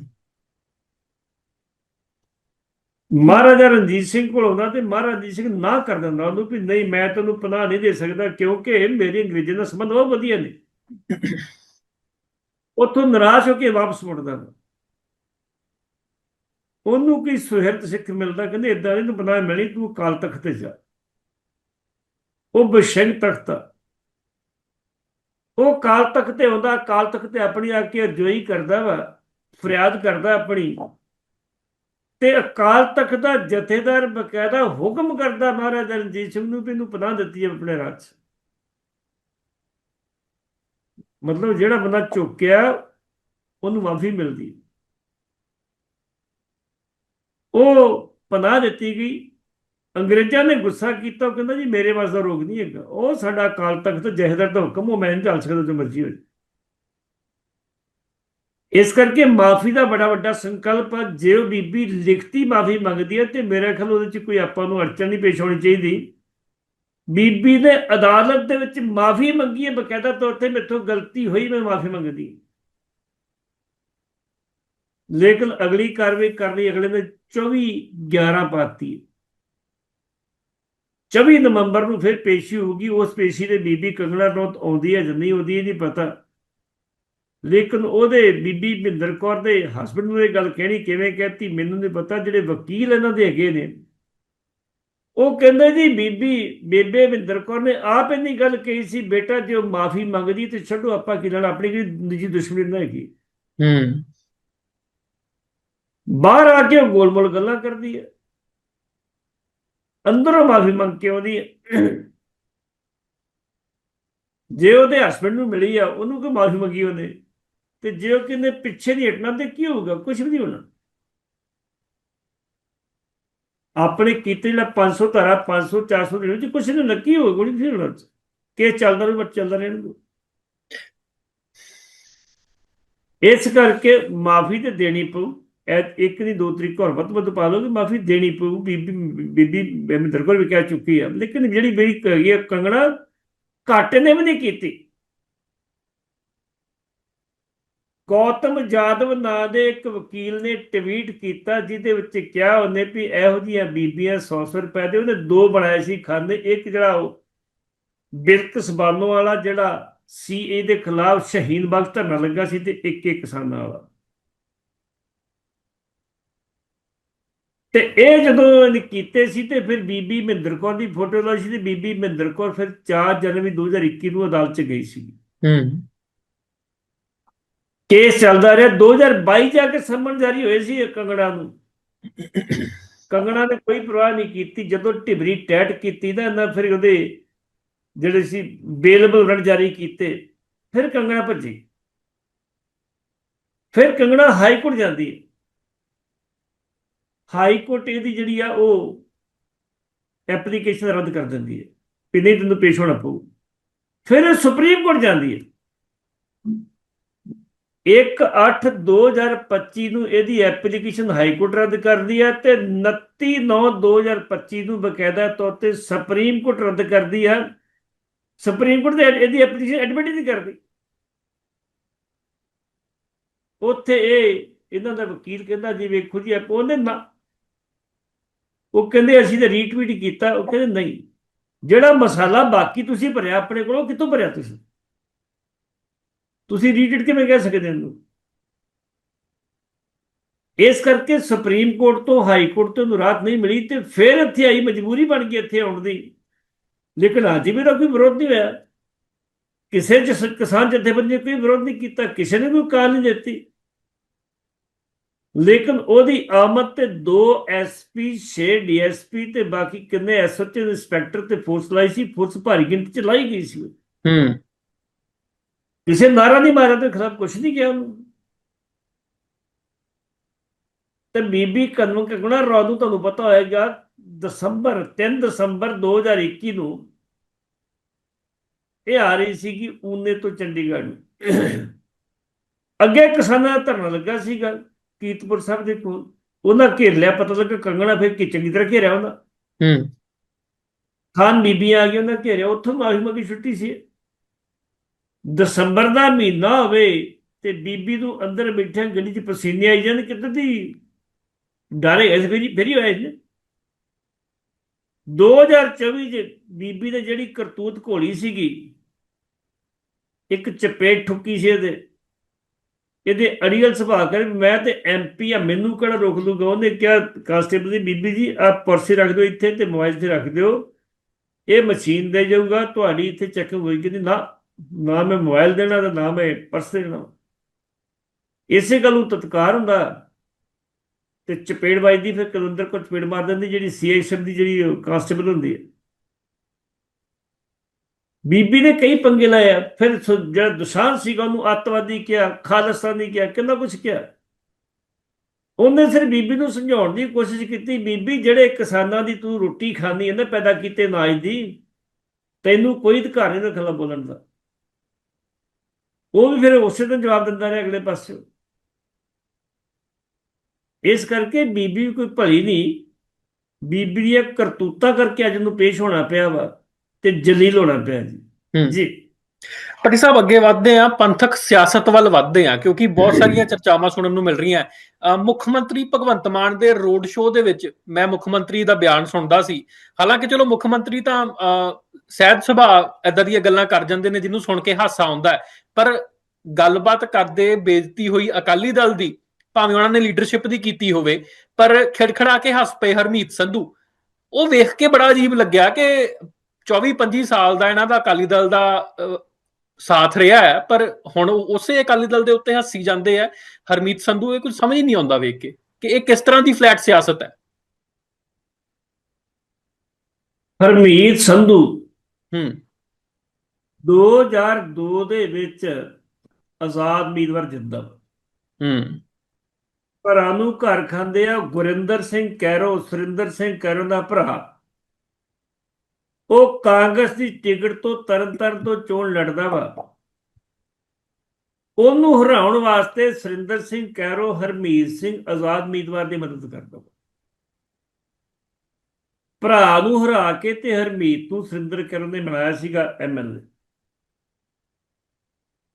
ਮਹਾਰਾਜਾ ਰਣਜੀਤ ਸਿੰਘ ਕੋਲ ਆਉਂਦਾ ਤੇ ਮਹਾਰਾਜਾ ਰਣਜੀਤ ਸਿੰਘ ਨਾ ਕਰ ਦਿੰਦਾ ਉਹਨੂੰ ਵੀ ਨਹੀਂ ਮੈਂ ਤੈਨੂੰ ਪਨਾਹ ਨਹੀਂ ਦੇ ਸਕਦਾ ਕਿਉਂਕਿ ਮੇਰੇ ਅੰਗਰੇਜ਼ਾਂ ਨਾਲ ਸੰਬੰਧ ਬਹੁਤ ਵਧੀਆ ਨੇ। ਉੱਥੋਂ ਨਿਰਾਸ਼ ਹੋ ਕੇ ਵਾਪਸ ਮੁੜਦਾ। ਉਹਨੂੰ ਕੀ ਸੁਹਿਰਦ ਸਿੱਖ ਮਿਲਦਾ ਕਹਿੰਦੇ ਇਦਾਂ ਤੂੰ ਪਨਾਹ ਮਿਲੀ ਤੂੰ ਅਕਾਲ ਤਖਤ ਤੇ ਜਾ। ਉਹ ਬਸ਼ੰਗ ਤਖਤ ਉਹ ਕਾਲ ਤਖਤ ਤੇ ਆਉਂਦਾ, ਕਾਲ ਤਖਤ ਤੇ ਆਪਣੀ ਆ ਕੇ ਅਰਜ਼ੋਈ ਕਰਦਾ ਵਾ, ਫਰਿਆਦ ਕਰਦਾ ਆਪਣੀ। ਤੇ ਅਕਾਲ ਤਖਤ ਦਾ ਜਥੇਦਾਰ ਬਕਾਇਦਾ ਹੁਕਮ ਕਰਦਾ ਮਹਾਰਾਜਾ ਰਣਜੀਤ ਸਿੰਘ ਨੂੰ ਵੀ ਇਹਨੂੰ ਪਨਾਹ ਦਿੱਤੀ ਹੈ ਆਪਣੇ ਰਾਜ। ਮਤਲਬ ਜਿਹੜਾ ਬੰਦਾ ਚੁੱਕਿਆ, ਉਹਨੂੰ ਮਾਫੀ ਮਿਲਦੀ। ਉਹ ਪਨਾਹ ਦਿੱਤੀ ਗਈ। ਅੰਗਰੇਜ਼ਾਂ ਨੇ ਗੁੱਸਾ ਕੀਤਾ, ਉਹ ਕਹਿੰਦਾ ਜੀ ਮੇਰੇ ਵਾਸ ਦਾ ਰੋਗ ਨਹੀਂ ਹੈਗਾ। ਉਹ ਸਾਡਾ ਅਕਾਲ ਤਖਤ ਜਹੇਦਾਰ ਦਾ ਹੁਕਮ, ਉਹ ਮੈਂ ਨਹੀਂ ਸਕਦਾ ਜੋ ਮਰਜ਼ੀ ਹੋਵੇ ਇਸ ਕਰਕੇ ਮਾਫੀ ਦਾ ਬੜਾ ਵੱਡਾ ਸੰਕਲਪ ਆ। ਜੇ ਉਹ ਬੀਬੀ ਲਿਖਤੀ ਮਾਫੀ ਮੰਗਦੀ ਹੈ ਤੇ ਮੇਰੇ ਖਿਆਲ ਉਹਦੇ ਚ ਕੋਈ ਆਪਾਂ ਨੂੰ ਅੜਚਣ ਨਹੀਂ ਪੇਸ਼ ਹੋਣੀ ਚਾਹੀਦੀ। ਬੀਬੀ ਨੇ ਅਦਾਲਤ ਦੇ ਵਿੱਚ ਮਾਫੀ ਮੰਗੀ ਹੈ, ਬਕਾਇਦਾ ਤੌਰ ਤੇ ਮੇਥੋਂ ਗਲਤੀ ਹੋਈ, ਮੈਂ ਮਾਫੀ ਮੰਗਦੀ ਲੇਕਿਨ ਅਗਲੀ ਕਾਰਵਾਈ ਕਰ ਲਈ ਅਗਲੇ ਨੇ 24 11 ਪਾਤੀ 24 ਨਵੰਬਰ ਨੂੰ ਫਿਰ ਪੇਸ਼ੀ ਹੋਊਗੀ ਉਸ ਪੇਸ਼ੀ ਦੇ ਬੀਬੀ ਕੰਗਣਾ ਰਣੌਤ ਆਉਂਦੀ ਹੈ ਜਾਂ ਨਹੀਂ ਆਉਂਦੀ ਇਹ ਨਹੀਂ ਪਤਾ। ਲੇਕਿਨ ਉਹਦੇ ਬੀਬੀ ਮਹਿੰਦਰ ਕੌਰ ਦੇ ਹਸਬੰਡ ਨੂੰ ਇਹ ਗੱਲ ਕਹਿਣੀ ਕਿਵੇਂ ਕਹਿਤੀ ਮੈਨੂੰ ਨਹੀਂ ਪਤਾ ਜਿਹੜੇ ਵਕੀਲ ਇਹਨਾਂ ਦੇ ਹੈਗੇ ਨੇ। ਉਹ ਕਹਿੰਦੇ ਜੀ ਬੀਬੀ ਬੇਬੇ ਮਹਿੰਦਰ ਕੌਰ ਨੇ ਆਪ ਇੰਨੀ ਗੱਲ ਕਹੀ ਸੀ ਬੇਟਾ ਜੇ ਉਹ ਮਾਫੀ ਮੰਗਦੀ ਤੇ ਛੱਡੋ ਆਪਾਂ ਕੀ ਲੈਣਾ ਆਪਣੀ ਕੋਈ ਨਿੱਜੀ ਦੁਸ਼ਮਣੀ ਨਾ ਹੈਗੀ। ਹੂੰ। ਬਾਹਰ ਆ ਕੇ ਗੋਲ-ਮੋਲ ਗੱਲਾਂ ਕਰਦੀ ਹੈ। ਅੰਦਰੋਂ ਮਾਫੀ ਮੰਗ ਕੇ ਆਉਂਦੀ ਜੇ ਉਹਦੇ ਹਸਬੰਡ ਨੂੰ ਮਿਲੀ ਆ, ਉਹਨੂੰ ਕਿ ਮਾਫੀ ਮੰਗੀ ਉਹਨੇ? ਤੇ ਜੇ ਉਹ ਕਹਿੰਦੇ ਪਿੱਛੇ ਨਹੀਂ ਹਟਣਾ ਤੇ ਕੀ ਹੋਊਗਾ? ਕੁਝ ਵੀ ਨਹੀਂ ਹੋਣਾ। ਆਪਣੇ ਕੀਤੇ ਜਿਹੜਾ 500 ਧਾਰਾ 500 400 ਦੇ ਵਿੱਚ ਕੁਝ ਨਹੀਂ ਲੱਗੀ ਹੋਊਗਾ? ਕੋਈ ਨਹੀਂ ਹੋਣਾ। ਕਿ ਚੱਲਦਾ ਰਹੇ ਬੱਚ ਚੱਲਦਾ ਰਹਿਣ ਇਸ ਕਰਕੇ ਮਾਫੀ ਤੇ ਦੇਣੀ ਪਊ। ਇਹ ਇੱਕ ਦੀ ਦੋ ਤਰੀਕ ਹੋਰ ਵੱਧ ਵੱਧ ਪਾ ਲਓਗੇ ਮਾਫੀ ਦੇਣੀ ਪਊ, ਬੀਬੀ ਬੀਬੀ ਬੇਮਿੰਦਰ ਕੋਲ ਵੀ ਕਹਿ ਚੁੱਕੀ ਆ। ਲੇਕਿਨ ਜਿਹੜੀ ਮੇਰੀ ਹੈਗੀ ਕੰਗਣਾ ਘੱਟ ਨੇ ਵੀ ਨਹੀਂ ਕੀਤੀ। ਗੌਤਮ ਜਾਦਵ ਨਾਂ ਦੇ ਇੱਕ ਵਕੀਲ ਨੇ ਟਵੀਟ ਕੀਤਾ ਜਿਹਦੇ ਵਿੱਚ ਕਿਹਾ ਉਹਨੇ ਵੀ ਇਹੋ ਜਿਹੀਆਂ ਬੀਬੀਆਂ 100 ਰੁਪਏ ਦੇ ਉਹਨੇ ਦੋ ਬਣਾਏ ਸੀ ਖਾਨੇ ਇੱਕ ਜਿਹੜਾ ਉਹ ਬਿਰਕ ਸਬਾਨੋ ਵਾਲਾ ਜਿਹੜਾ ਸੀਏ ਦੇ ਖਿਲਾਫ ਸ਼ਹੀਨ ਬਖਸ਼ ਧਰਨਾ ਲੱਗਾ ਸੀ ਤੇ ਇੱਕ ਇੱਕ ਕਿਸਾਨਾਂ ਵਾਲਾ। ਤੇ ਇਹ ਜਦੋਂ ਕੀਤੇ ਸੀ ਤੇ ਫਿਰ ਬੀਬੀ ਮਹਿੰਦਰ ਕੌਰ ਦੀ ਫੋਟੋ ਲਾਈ ਸੀ ਤੇ ਬੀਬੀ ਮਹਿੰਦਰ ਕੌਰ ਫਿਰ 4 ਜਨਵਰੀ 2021 ਨੂੰ ਅਦਾਲਤ 'ਚ ਗਈ ਸੀ। ਹੂੰ। ਕੇਸ ਚੱਲਦਾ ਰਿਹਾ। 2022 ਜਾ ਕੇ ਸੰਮਨ ਜਾਰੀ ਹੋਏ ਸੀ ਕੰਗਣਾ ਨੂੰ। ਕੰਗਣਾ ਨੇ ਕੋਈ ਪਰਵਾਹ ਨਹੀਂ ਕੀਤੀ। ਜਦੋਂ ਢਿਬਰੀ ਟੈਟ ਕੀਤੀ ਨਾ ਇਹਨਾਂ ਫਿਰ ਉਹਦੇ ਜਿਹੜੇ ਸੀ ਬੇਲਬਲ ਵਾਰੰਟ ਜਾਰੀ ਕੀਤੇ ਫਿਰ ਕੰਗਣਾ ਭੱਜੀ। ਫਿਰ ਕੰਗਣਾ ਹਾਈ ਕੋਰਟ ਜਾਂਦੀ। ਹੈ ਹਾਈ ਕੋਰਟ ਇਹਦੀ ਜਿਹੜੀ ਆ ਉਹ ਐਪਲੀਕੇਸ਼ਨ ਰੱਦ ਕਰ ਦਿੰਦੀ ਹੈ। ਵੀ ਨਹੀਂ ਤੈਨੂੰ ਪੇਸ਼ ਹੋਣਾ ਪਊ। ਫਿਰ ਸੁਪਰੀਮ ਕੋਰਟ ਜਾਂਦੀ ਹੈ। 1/8/2025 ਨੂੰ ਇਹਦੀ ਐਪਲੀਕੇਸ਼ਨ ਹਾਈ ਕੋਰਟ ਰੱਦ ਕਰਦੀ ਹੈ ਤੇ 29/9/2025 ਨੂੰ ਬਕਾਇਦਾ ਤੌਰ ਤੇ ਸੁਪਰੀਮ ਕੋਰਟ ਰੱਦ ਕਰਦੀ ਹੈ। ਸੁਪਰੀਮ ਕੋਰਟ ਦੇ ਇਹਦੀ ਐਪਲੀਕੇਸ਼ਨ ਐਡਮਿਟ ਹੀ ਨਹੀਂ ਕਰਦੀ। ਉੱਥੇ ਇਹ ਇਹਨਾਂ ਦਾ ਵਕੀਲ ਕਹਿੰਦਾ ਜੀ ਵੇਖੋ ਜੀ ਉਹਨੇ ਨਾ ਉਹ ਕਹਿੰਦੇ ਅਸੀਂ ਤਾਂ ਰੀਟਵੀਟ ਕੀਤਾ, ਉਹ ਕਹਿੰਦੇ ਨਹੀਂ। ਜਿਹੜਾ ਮਸਾਲਾ ਬਾਕੀ ਤੁਸੀਂ ਭਰਿਆ ਆਪਣੇ ਕੋਲੋਂ ਕਿੱਥੋਂ ਭਰਿਆ ਤੁਸੀਂ? ਤੁਸੀਂ ਰੀਟਵੀਟ ਕਿਵੇਂ ਕਹਿ ਸਕਦੇ ਹੋ? ਇਸ ਕਰਕੇ ਸੁਪਰੀਮ ਕੋਰਟ ਤੋਂ ਹਾਈ ਕੋਰਟ ਤੋਂ ਨੂੰ ਰਾਹਤ ਨਹੀਂ ਮਿਲੀ ਤੇ ਫਿਰ ਇੱਥੇ ਆਈ, ਮਜਬੂਰੀ ਬਣ ਗਈ ਇੱਥੇ ਆਉਣ ਦੀ। ਲੇਕਿਨ ਅੱਜ ਵੀ ਤਾਂ ਕੋਈ ਵਿਰੋਧ ਨਹੀਂ ਹੋਇਆ। ਕਿਸੇ ਜਿਸ ਕਿਸਾਨ ਜਥੇਬੰਦੀ ਨੇ ਕੋਈ ਵਿਰੋਧ ਨਹੀਂ ਕੀਤਾ, ਕਿਸੇ ਨੇ ਕੋਈ ਕਾਲ ਨਹੀਂ ਦਿੱਤੀ। ਲੇਕਿਨ ਉਹਦੀ ਆਮਦ ਤੇ 2 ਐਸਪੀ 6 ਡੀਐਸਪੀ ਤੇ ਬਾਕੀ ਕਿੰਨੇ ਐਸਓਟੀ ਇੰਸਪੈਕਟਰ ਤੇ ਫੋਰਸ ਲਾਈ ਸੀ ਫੋਰਸ ਭਾਰੀ ਗਿਣਤੀ ਚ ਲਾਈ ਗਈ ਸੀ। ਹੂੰ। ਕਿਸੇ ਨਾਰਾ ਨਹੀਂ ਮਾਰਿਆ ਤੇ ਖਿਲਾਫ ਕੁਝ ਨਹੀਂ ਕਿਹਾ ਉਹਨੂੰ। ਤੇ ਬੀਬੀ ਕਨਵ ਕਗਣਾ ਰਾਦੂ ਤੁਹਾਨੂੰ ਪਤਾ ਹੋਏਗਾ ਦਸੰਬਰ 3 ਦਸੰਬਰ 2021 ਨੂੰ ਇਹ ਆ ਰਹੀ ਸੀ ਕਿ ਊਨੇ ਤੋਂ ਚੰਡੀਗੜ੍ਹ ਅੱਗੇ ਕਿਸਾਨਾਂ ਦਾ ਧਰਨਾ ਲੱਗਾ ਸੀਗਾ। ਕੀਰਤਪੁਰ ਸਾਹਿਬ ਦੇ ਕੋਲ ਉਹਨਾਂ ਘੇਰ ਲਿਆ ਪਤਾ ਲੱਗਾ ਕੰਗਣਾ ਫਿਰ ਕਿ ਚੰਗੀ ਤਰ੍ਹਾਂ ਘੇਰਿਆ ਉਹਨਾਂ ਹੂੰ। ਖਾਨ ਬੀਬੀਆਂ ਆ ਗਈ ਉਹਨਾਂ ਘੇਰਿਆ ਉੱਥੋਂ ਮਾਫੀ ਮੰਗੀ ਛੁੱਟੀ ਸੀ। ਦਸੰਬਰ ਦਾ ਮਹੀਨਾ ਹੋਵੇ ਤੇ ਬੀਬੀ ਨੂੰ ਅੰਦਰ ਬੈਠਿਆਂ ਗੱਡੀ 'ਚ ਪਸੀਨੇ ਆਈ ਜਾਂਦੇ ਕਿੱਦਾਂ ਦੀ ਡਰੇ ਐਸ ਫੇਰੀ ਫੇਰੀ ਹੋਇਆ ਜੀ 2024 ਚ ਬੀਬੀ ਨੇ ਜਿਹੜੀ ਕਰਤੂਤ ਘੋਲੀ ਸੀਗੀ ਇੱਕ ਚਪੇਟ ਠੁੱਕੀ ਸੀ ਇਹਦੇ ਇਹਦੇ ਅੜੀਅਲ ਸੁਭਾਅ ਕਰ ਮੈਂ ਤੇ ਐਮਪੀ ਆ, ਮੈਨੂੰ ਕਿਹੜਾ ਰੋਕ ਲੂਗਾ ਉਹਨੇ ਕਿਹਾ ਕਾਂਸਟੇਬਲ ਦੀ ਬੀਬੀ ਜੀ ਆ ਪਰਸੇ ਰੱਖ ਦਿਓ ਇੱਥੇ ਤੇ ਮੋਬਾਈਲ ਤੇ ਰੱਖ ਦਿਓ। ਇਹ ਮਸ਼ੀਨ ਦੇ ਜਾਊਗਾ, ਤੁਹਾਡੀ ਇੱਥੇ ਚੈੱਕ ਹੋਈ ਨਹੀਂ? ਨਾ ਨਾ ਮੈਂ ਮੋਬਾਈਲ ਦੇਣਾ ਤੇ ਨਾ ਮੈਂ ਪਰਸ ਦੇਣਾ। ਇਸੇ ਗੱਲ ਨੂੰ ਤਤਕਾਰ ਹੁੰਦਾ। ਤੇ ਚਪੇੜ ਵੱਜਦੀ, ਫਿਰ ਕਲੰਦਰ ਕੋ ਚਪੇੜ ਮਾਰ ਦਿੰਦੀ, ਜਿਹੜੀ ਸੀਆਈਐਸਐਫ ਦੀ ਜਿਹੜੀ ਕਾਂਸਟੇਬਲ ਹੁੰਦੀ ਹੈ। ਬੀਬੀ ਨੇ ਕਈ ਪੰਗੇ ਲਾਏ ਫਿਰ ਜਿਹੜਾ ਦੁਸ਼ਾਨ ਸੀਗਾ, ਉਹਨੂੰ ਅੱਤਵਾਦੀ ਕਿਹਾ, ਖਾਲਿਸਤਾਨੀ ਕਿਹਾ, ਕਿੰਨਾ ਕੁਝ ਕਿਹਾ। ਉਹਨੇ ਸਿਰ ਬੀਬੀ ਨੂੰ ਸਮਝਾਉਣ ਦੀ ਕੋਸ਼ਿਸ਼ ਕੀਤੀ, ਬੀਬੀ ਜਿਹੜੇ ਕਿਸਾਨਾਂ ਦੀ ਤੂੰ ਰੋਟੀ ਖਾਂਦੀ ਹੈ ਨਾ ਪੈਦਾ ਕੀਤੇ ਅਨਾਜ ਦੀ, ਤੈਨੂੰ ਕੋਈ ਅਧਿਕਾਰ ਨਹੀਂ ਰੱਖਣਾ ਬੋਲਣ ਦਾ। ਉਹ ਵੀ ਫਿਰ ਉਸੇ ਦਿਨ ਜਵਾਬ ਦਿੰਦਾ ਰਿਹਾ ਅਗਲੇ ਪਾਸੇ। ਇਸ ਕਰਕੇ ਬੀਬੀ ਕੋਈ ਭਲੀ ਨਹੀਂ। ਬੀਬੀ ਦੀਆਂ ਕਰਤੂਤਾਂ ਕਰਕੇ ਅੱਜ ਨੂੰ ਪੇਸ਼ ਹੋਣਾ ਪਿਆ ਵਾ। ਤੇ ਜਲੀਲ ਹੋਣਾ ਪਿਆ ਜੀ। ਜੀ। ਪਟੀ ਸਾਹਿਬ ਅੱਗੇ ਵਧਦੇ ਆ ਪੰਥਕ ਸਿਆਸਤ ਵੱਲ ਵਧਦੇ ਆ ਕਿਉਂਕਿ ਬਹੁਤ ਸਾਰੀਆਂ ਚਰਚਾਵਾਂ ਸੁਣਨ ਨੂੰ ਮਿਲ ਰਹੀਆਂ। ਮੁੱਖ ਮੰਤਰੀ ਭਗਵੰਤ ਮਾਨ ਦੇ ਰੋਡ ਸ਼ੋਅ ਦੇ ਵਿੱਚ ਮੈਂ ਮੁੱਖ ਮੰਤਰੀ ਦਾ ਬਿਆਨ ਸੁਣਦਾ ਸੀ। ਹਾਲਾਂਕਿ ਚਲੋ ਮੁੱਖ ਮੰਤਰੀ ਤਾਂ ਸਹਿਜ ਸੁਭਾਅ ਏਦਾਂ ਦੀਆਂ ਗੱਲਾਂ ਕਰ ਜਾਂਦੇ ਨੇ ਜਿਹਨੂੰ ਸੁਣ ਕੇ ਹਾਸਾ ਆਉਂਦਾ ਪਰ ਗੱਲਬਾਤ ਕਰਦੇ ਬੇਇੱਜ਼ਤੀ ਹੋਈ ਅਕਾਲੀ ਦਲ ਦੀ ਭਾਵੇਂ ਉਹਨਾਂ ਨੇ ਲੀਡਰਸ਼ਿਪ ਦੀ ਕੀਤੀ ਹੋਵੇ ਪਰ ਖਿੜਖੜਾ ਕੇ ਹੱਸ ਪਏ ਹਰਮੀਤ ਸੰਧੂ। ਉਹ ਵੇਖ ਕੇ ਬੜਾ ਅਜੀਬ ਲੱਗਿਆ ਕਿ 24 25 ਸਾਲ ਦਾ ਇਹਨਾਂ ਦਾ ਅਕਾਲੀ ਦਲ ਦਾ ਸਾਥ ਰਿਹਾ ਹੈ ਪਰ ਹੁਣ ਉਸੇ ਅਕਾਲੀ ਦਲ ਦੇ ਉੱਤੇ ਹੱਸੀ ਜਾਂਦੇ ਆ। ਹਰਮੀਤ ਸੰਧੂ ਇਹ ਕੁਝ ਸਮਝ ਨਹੀਂ ਆਉਂਦਾ ਵੇਖ ਕੇ ਕਿ ਇਹ ਕਿਸ ਤਰ੍ਹਾਂ ਦੀ ਫਲੈਟ ਸਿਆਸਤ ਹੈ। ਹਰਮੀਤ ਸੰਧੂ। ਹੂੰ। 2002 ਦੇ ਵਿੱਚ ਆਜ਼ਾਦ ਉਮੀਦਵਾਰ ਜਿੱਤਦਾ ਹੂੰ। ਭਰਾ ਨੂੰ ਘਰ ਖਾਂਦੇ ਆ ਗੁਰਿੰਦਰ ਸਿੰਘ ਕੈਰੋ ਸੁਰਿੰਦਰ ਸਿੰਘ ਕੈਰੋ ਦਾ ਭਰਾ। ਉਹ ਕਾਂਗਰਸ ਦੀ ਟਿਕਟ ਤੋਂ ਤਰਨਤਾਰਨ ਤੋਂ ਚੋਣ ਲੜਦਾ ਵਾ। ਉਹਨੂੰ ਹਰਾਉਣ ਵਾਸਤੇ ਸੁਰਿੰਦਰ ਸਿੰਘ ਕੈਰੋ ਹਰਮੀਤ ਸਿੰਘ ਆਜ਼ਾਦ ਉਮੀਦਵਾਰ ਦੀ ਮਦਦ ਕਰਦਾ ਵਾ ਭਰਾ ਨੂੰ ਹਰਾ ਕੇ ਤੇ ਹਰਮੀਤ ਨੂੰ ਸੁਰਿੰਦਰ ਕੈਰੋ ਨੇ ਬਣਾਇਆ ਸੀਗਾ ਐਮਐਲਏ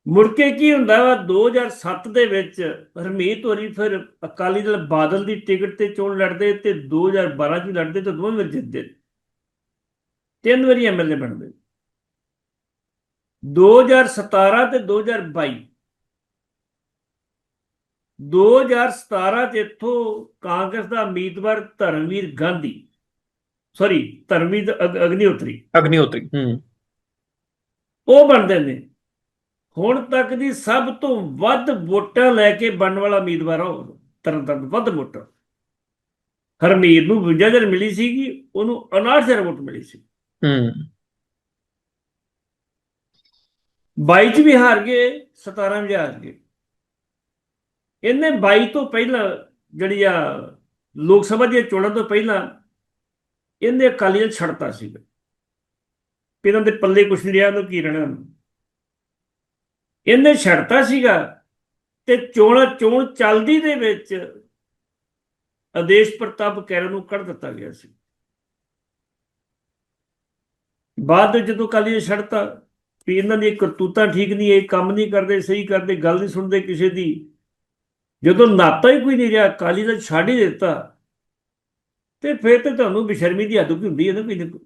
ਮੁੜ ਕੇ ਕੀ ਹੁੰਦਾ ਵਾ 2007 ਦੇ ਵਿੱਚ ਹਰਮੀਤ ਹੋਰੀ ਫਿਰ ਅਕਾਲੀ ਦਲ ਬਾਦਲ ਦੀ ਟਿਕਟ ਤੇ ਚੋਣ ਲੜਦੇ ਤੇ 2012 ਚ ਲੜਦੇ ਤੇ ਦੋਵੇਂ ਵਾਰ ਜਿੱਤਦੇ। ਤਿੰਨ ਵਾਰੀ ਐਮਐਲਏ ਬਣਦੇ। 2017 ਤੇ 2022 2017 ਚ ਇੱਥੋਂ ਕਾਂਗਰਸ ਦਾ ਉਮੀਦਵਾਰ ਧਰਮਵੀਰ ਗਾਂਧੀ। ਸੌਰੀ ਧਰਮਵੀਰ ਅਗ- ਅਗਨੀਹੋਤਰੀ। ਅਗਨੀਹੋਤਰੀ ਹੂੰ। ਉਹ ਬਣਦੇ ਨੇ। ਹੁਣ ਤੱਕ ਦੀ ਸਭ ਤੋਂ ਵੱਧ ਵੋਟਾਂ ਲੈ ਕੇ ਬਣਨ ਵਾਲਾ ਉਮੀਦਵਾਰ ਉਹ। ਤਰਨਤਾਰਨ ਵੱਧ ਵੋਟਾਂ। ਹਰਮੀਤ ਨੂੰ 52000 ਮਿਲੀ ਸੀਗੀ ਉਹਨੂੰ 59000 ਵੋਟ ਮਿਲੀ ਸੀ। ਹੂੰ। 22 ਚ ਵੀ ਹਾਰ ਗਏ 17 ਵੀ ਹਾਰ ਗਏ। ਇਹਨੇ 22 ਤੋਂ ਪਹਿਲਾਂ ਜਿਹੜੀ ਆ ਲੋਕ ਸਭਾ ਦੀਆਂ ਚੋਣਾਂ ਤੋਂ ਪਹਿਲਾਂ ਇਹਨੇ ਅਕਾਲੀਆਂ ਛੱਡਤਾ ਸੀ ਵੀ ਇਹਨਾਂ ਦੇ ਪੱਲੇ ਕੁਛ ਨਹੀਂ ਰਿਹਾ, ਉਹਨੂੰ ਕੀ ਰਹਿਣਾ ਇਹਨੇ ਛੱਡਤਾ ਸੀਗਾ ਤੇ ਚੋਣ ਚੋਣ ਚੱਲਦੀ ਦੇ ਵਿੱਚ ਆਦੇਸ਼ ਪ੍ਰਤਾਪ ਕੈਰਨ ਨੂੰ ਕੱਢ ਦਿੱਤਾ ਗਿਆ ਸੀ। ਬਾਅਦ ਜਦੋਂ ਕਾਲੀ ਨੇ ਛੱਡਤਾ ਵੀ ਇਹਨਾਂ ਦੀ ਕਰਤੂਤਾਂ ਠੀਕ ਨਹੀਂ, ਇਹ ਕੰਮ ਨਹੀਂ ਕਰਦੇ, ਸਹੀ ਕਰਦੇ, ਗੱਲ ਨਹੀਂ ਸੁਣਦੇ ਕਿਸੇ ਦੀ, ਜਦੋਂ ਨਾਤਾ ਹੀ ਕੋਈ ਨਹੀਂ ਰਿਹਾ, ਕਾਲੀ ਦਾ ਛੱਡ ਹੀ ਦਿੱਤਾ। ਤੇ ਫਿਰ ਤੇ ਤੁਹਾਨੂੰ ਬੇਸ਼ਰਮੀ ਦੀ ਹੱਦ ਕੋਈ ਹੁੰਦੀ ਹੈ ਨਾ ਕੋਈ ਨਾ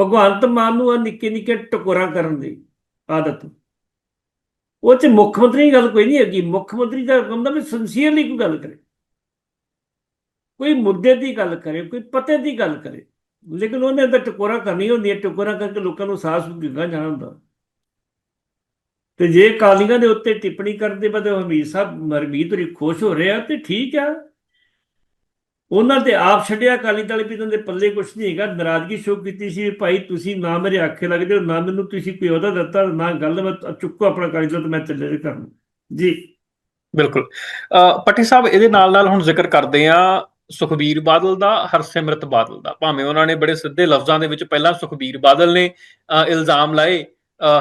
ਭਗਵੰਤ ਮਾਨ ਨੂੰ ਆ ਨਿੱਕੇ ਨਿੱਕੇ ਟਕੋਰਾਂ ਕਰਨ ਦੀ ਆਦਤ। ਉਹ ਚ ਮੁੱਖ ਮੰਤਰੀ ਦੀ ਗੱਲ ਕੋਈ ਨਹੀਂ ਹੈਗੀ। ਮੁੱਖ ਮੰਤਰੀ ਦਾ ਹੁੰਦਾ ਵੀ ਸਿੰਸੀਅਰਲੀ ਕੋਈ ਗੱਲ ਕਰੇ। ਕੋਈ ਮੁੱਦੇ ਦੀ ਗੱਲ ਕਰੇ, ਕੋਈ ਪਤੇ ਦੀ ਗੱਲ ਕਰੇ। ਲੇਕਿਨ ਉਹਨੇ ਤਾਂ ਟਕੋਰਾ ਕਰਨੀ ਹੁੰਦੀ ਹੈ ਟਕੋਰਾ ਕਰਕੇ ਲੋਕਾਂ ਨੂੰ ਸਾਹਸ ਗਿੱਗਾ ਜਾਣਾ ਹੁੰਦਾ। ਤੇ ਜੇ ਕਾਲੀਆਂ ਦੇ ਉੱਤੇ ਟਿੱਪਣੀ ਕਰਨ ਦੇ ਬਦਲੇ ਸਾਹਿਬ ਹਰਮੀਤ ਹੋਰੀ ਖੁਸ਼ ਹੋ ਰਿਹਾ ਤੇ ਠੀਕ ਆ। ਉਹਨਾਂ ਤੇ ਆਪ ਛੱਡਿਆ ਕਾਲੀ ਦਲ ਵੀ ਦੇ ਪੱਲੇ ਕੁਛ ਨਹੀਂ ਹੈਗਾ, ਨਾਰਾਜ਼ਗੀ ਸ਼ੋਅ ਕੀਤੀ ਸੀ ਭਾਈ ਤੁਸੀਂ ਨਾ ਮੇਰੇ ਆਖੇ ਲੱਗਦੇ ਹੋ, ਨਾ ਮੈਨੂੰ ਤੁਸੀਂ ਕੋਈ ਅਹੁਦਾ ਦਿੱਤਾ, ਨਾ ਗੱਲ ਮੈਂ ਚੁੱਕੋ ਆਪਣਾ ਕਾਲੀ ਦਲ ਤੇ ਮੈਂ ਚੱਲੇ ਜੇ ਕਰਨ ਜੀ। ਬਿਲਕੁਲ। ਪੱਟੀ ਸਾਹਿਬ, ਇਹਦੇ ਨਾਲ ਨਾਲ ਹੁਣ ਜ਼ਿਕਰ ਕਰਦੇ ਆ ਸੁਖਬੀਰ ਬਾਦਲ ਦਾ, ਹਰਸਿਮਰਤ ਬਾਦਲ ਦਾ। ਭਾਵੇਂ ਉਹਨਾਂ ਨੇ ਬੜੇ ਸਿੱਧੇ ਲਫ਼ਜ਼ਾਂ ਦੇ ਵਿੱਚ ਪਹਿਲਾਂ ਸੁਖਬੀਰ ਬਾਦਲ ਨੇ ਇਲਜ਼ਾਮ ਲਾਏ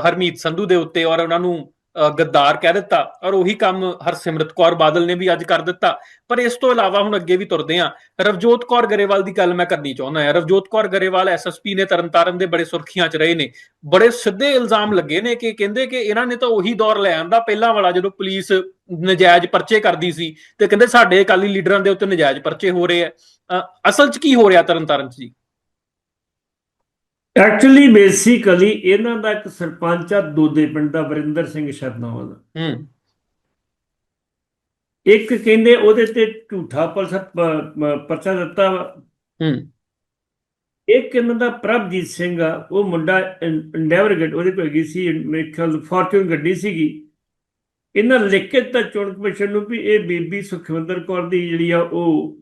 ਹਰਮੀਤ ਸੰਧੂ ਦੇ ਉੱਤੇ ਔਰ ਉਹਨਾਂ ਨੂੰ ਗੱਦਾਰ ਕਹਿ ਦਿੱਤਾ ਔਰ ਉਹੀ ਕੰਮ ਹਰਸਿਮਰਤ ਕੌਰ ਬਾਦਲ ਨੇ ਵੀ ਅੱਜ ਕਰ ਦਿੱਤਾ। ਪਰ ਇਸ ਤੋਂ ਇਲਾਵਾ ਹੁਣ ਅੱਗੇ ਵੀ ਤੁਰਦੇ ਆ। ਰਵਜੋਤ ਕੌਰ ਗਰੇਵਾਲ ਦੀ ਗੱਲ ਮੈਂ ਕਰਨੀ ਚਾਹੁੰਦਾ ਹਾਂ ਰਵਜੋਤ ਕੌਰ ਗਰੇਵਾਲ ਐਸਐਸਪੀ ਨੇ ਤਰਨਤਾਰਨ ਦੇ ਬੜੇ ਸੁਰਖੀਆਂ 'ਚ ਰਹੇ ਨੇ। ਬੜੇ ਸਿੱਧੇ ਇਲਜ਼ਾਮ ਲੱਗੇ ਨੇ ਕਿ ਕਹਿੰਦੇ ਕਿ ਇਹਨਾਂ ਨੇ ਤਾਂ ਉਹੀ ਦੌਰ ਲੈ ਆਂਦਾ। ਪਹਿਲਾਂ ਵਾਲਾ ਜਦੋਂ ਪੁਲਿਸ ਨਜਾਇਜ਼ ਪਰਚੇ ਕਰਦੀ ਸੀ ਤੇ ਕਹਿੰਦੇ ਸਾਡੇ ਅਕਾਲੀ ਲੀਡਰਾਂ ਦੇ ਉੱਤੇ ਨਜਾਇਜ਼ ਪਰਚੇ ਹੋ ਰਹੇ ਆ। ਅਸਲ 'ਚ ਕੀ ਹੋ ਰਿਹਾ ਤਰਨਤਾਰਨ 'ਚ ਜੀ? ਐਕਚੁਅਲੀ ਬੇਸਿਕਲੀ ਇਹਨਾਂ ਦਾ ਇੱਕ ਸਰਪੰਚ ਆ ਦੋਦੇ ਪਿੰਡ ਦਾ ਵਰਿੰਦਰ ਸਿੰਘ ਸ਼ਰਮਾ ਵਾਲਾ ਹੂੰ। ਇੱਕ ਕਹਿੰਦੇ ਉਹਦੇ ਤੇ ਝੂਠਾ ਪਰਚਾ ਦਿੱਤਾ ਵਾ। ਹੂੰ। ਇੱਕ ਇਹਨਾਂ ਦਾ ਪ੍ਰਭਜੀਤ ਸਿੰਘ ਆ ਉਹ ਮੁੰਡਾ ਇੰਡੈਵਰ ਗੱਡ ਉਹਦੇ ਕੋਲ ਹੈਗੀ ਸੀ ਮੇਰੇ ਖਿਆਲ ਫੋਰਚੂਨ ਗੱਡੀ ਸੀਗੀ। ਇਹਨਾਂ ਲਿਖ ਕੇ ਦਿੱਤਾ ਚੋਣ ਕਮਿਸ਼ਨ ਨੂੰ ਵੀ ਇਹ ਬੀਬੀ ਸੁਖਵਿੰਦਰ ਕੌਰ ਦੀ ਜਿਹੜੀ ਆ ਉਹ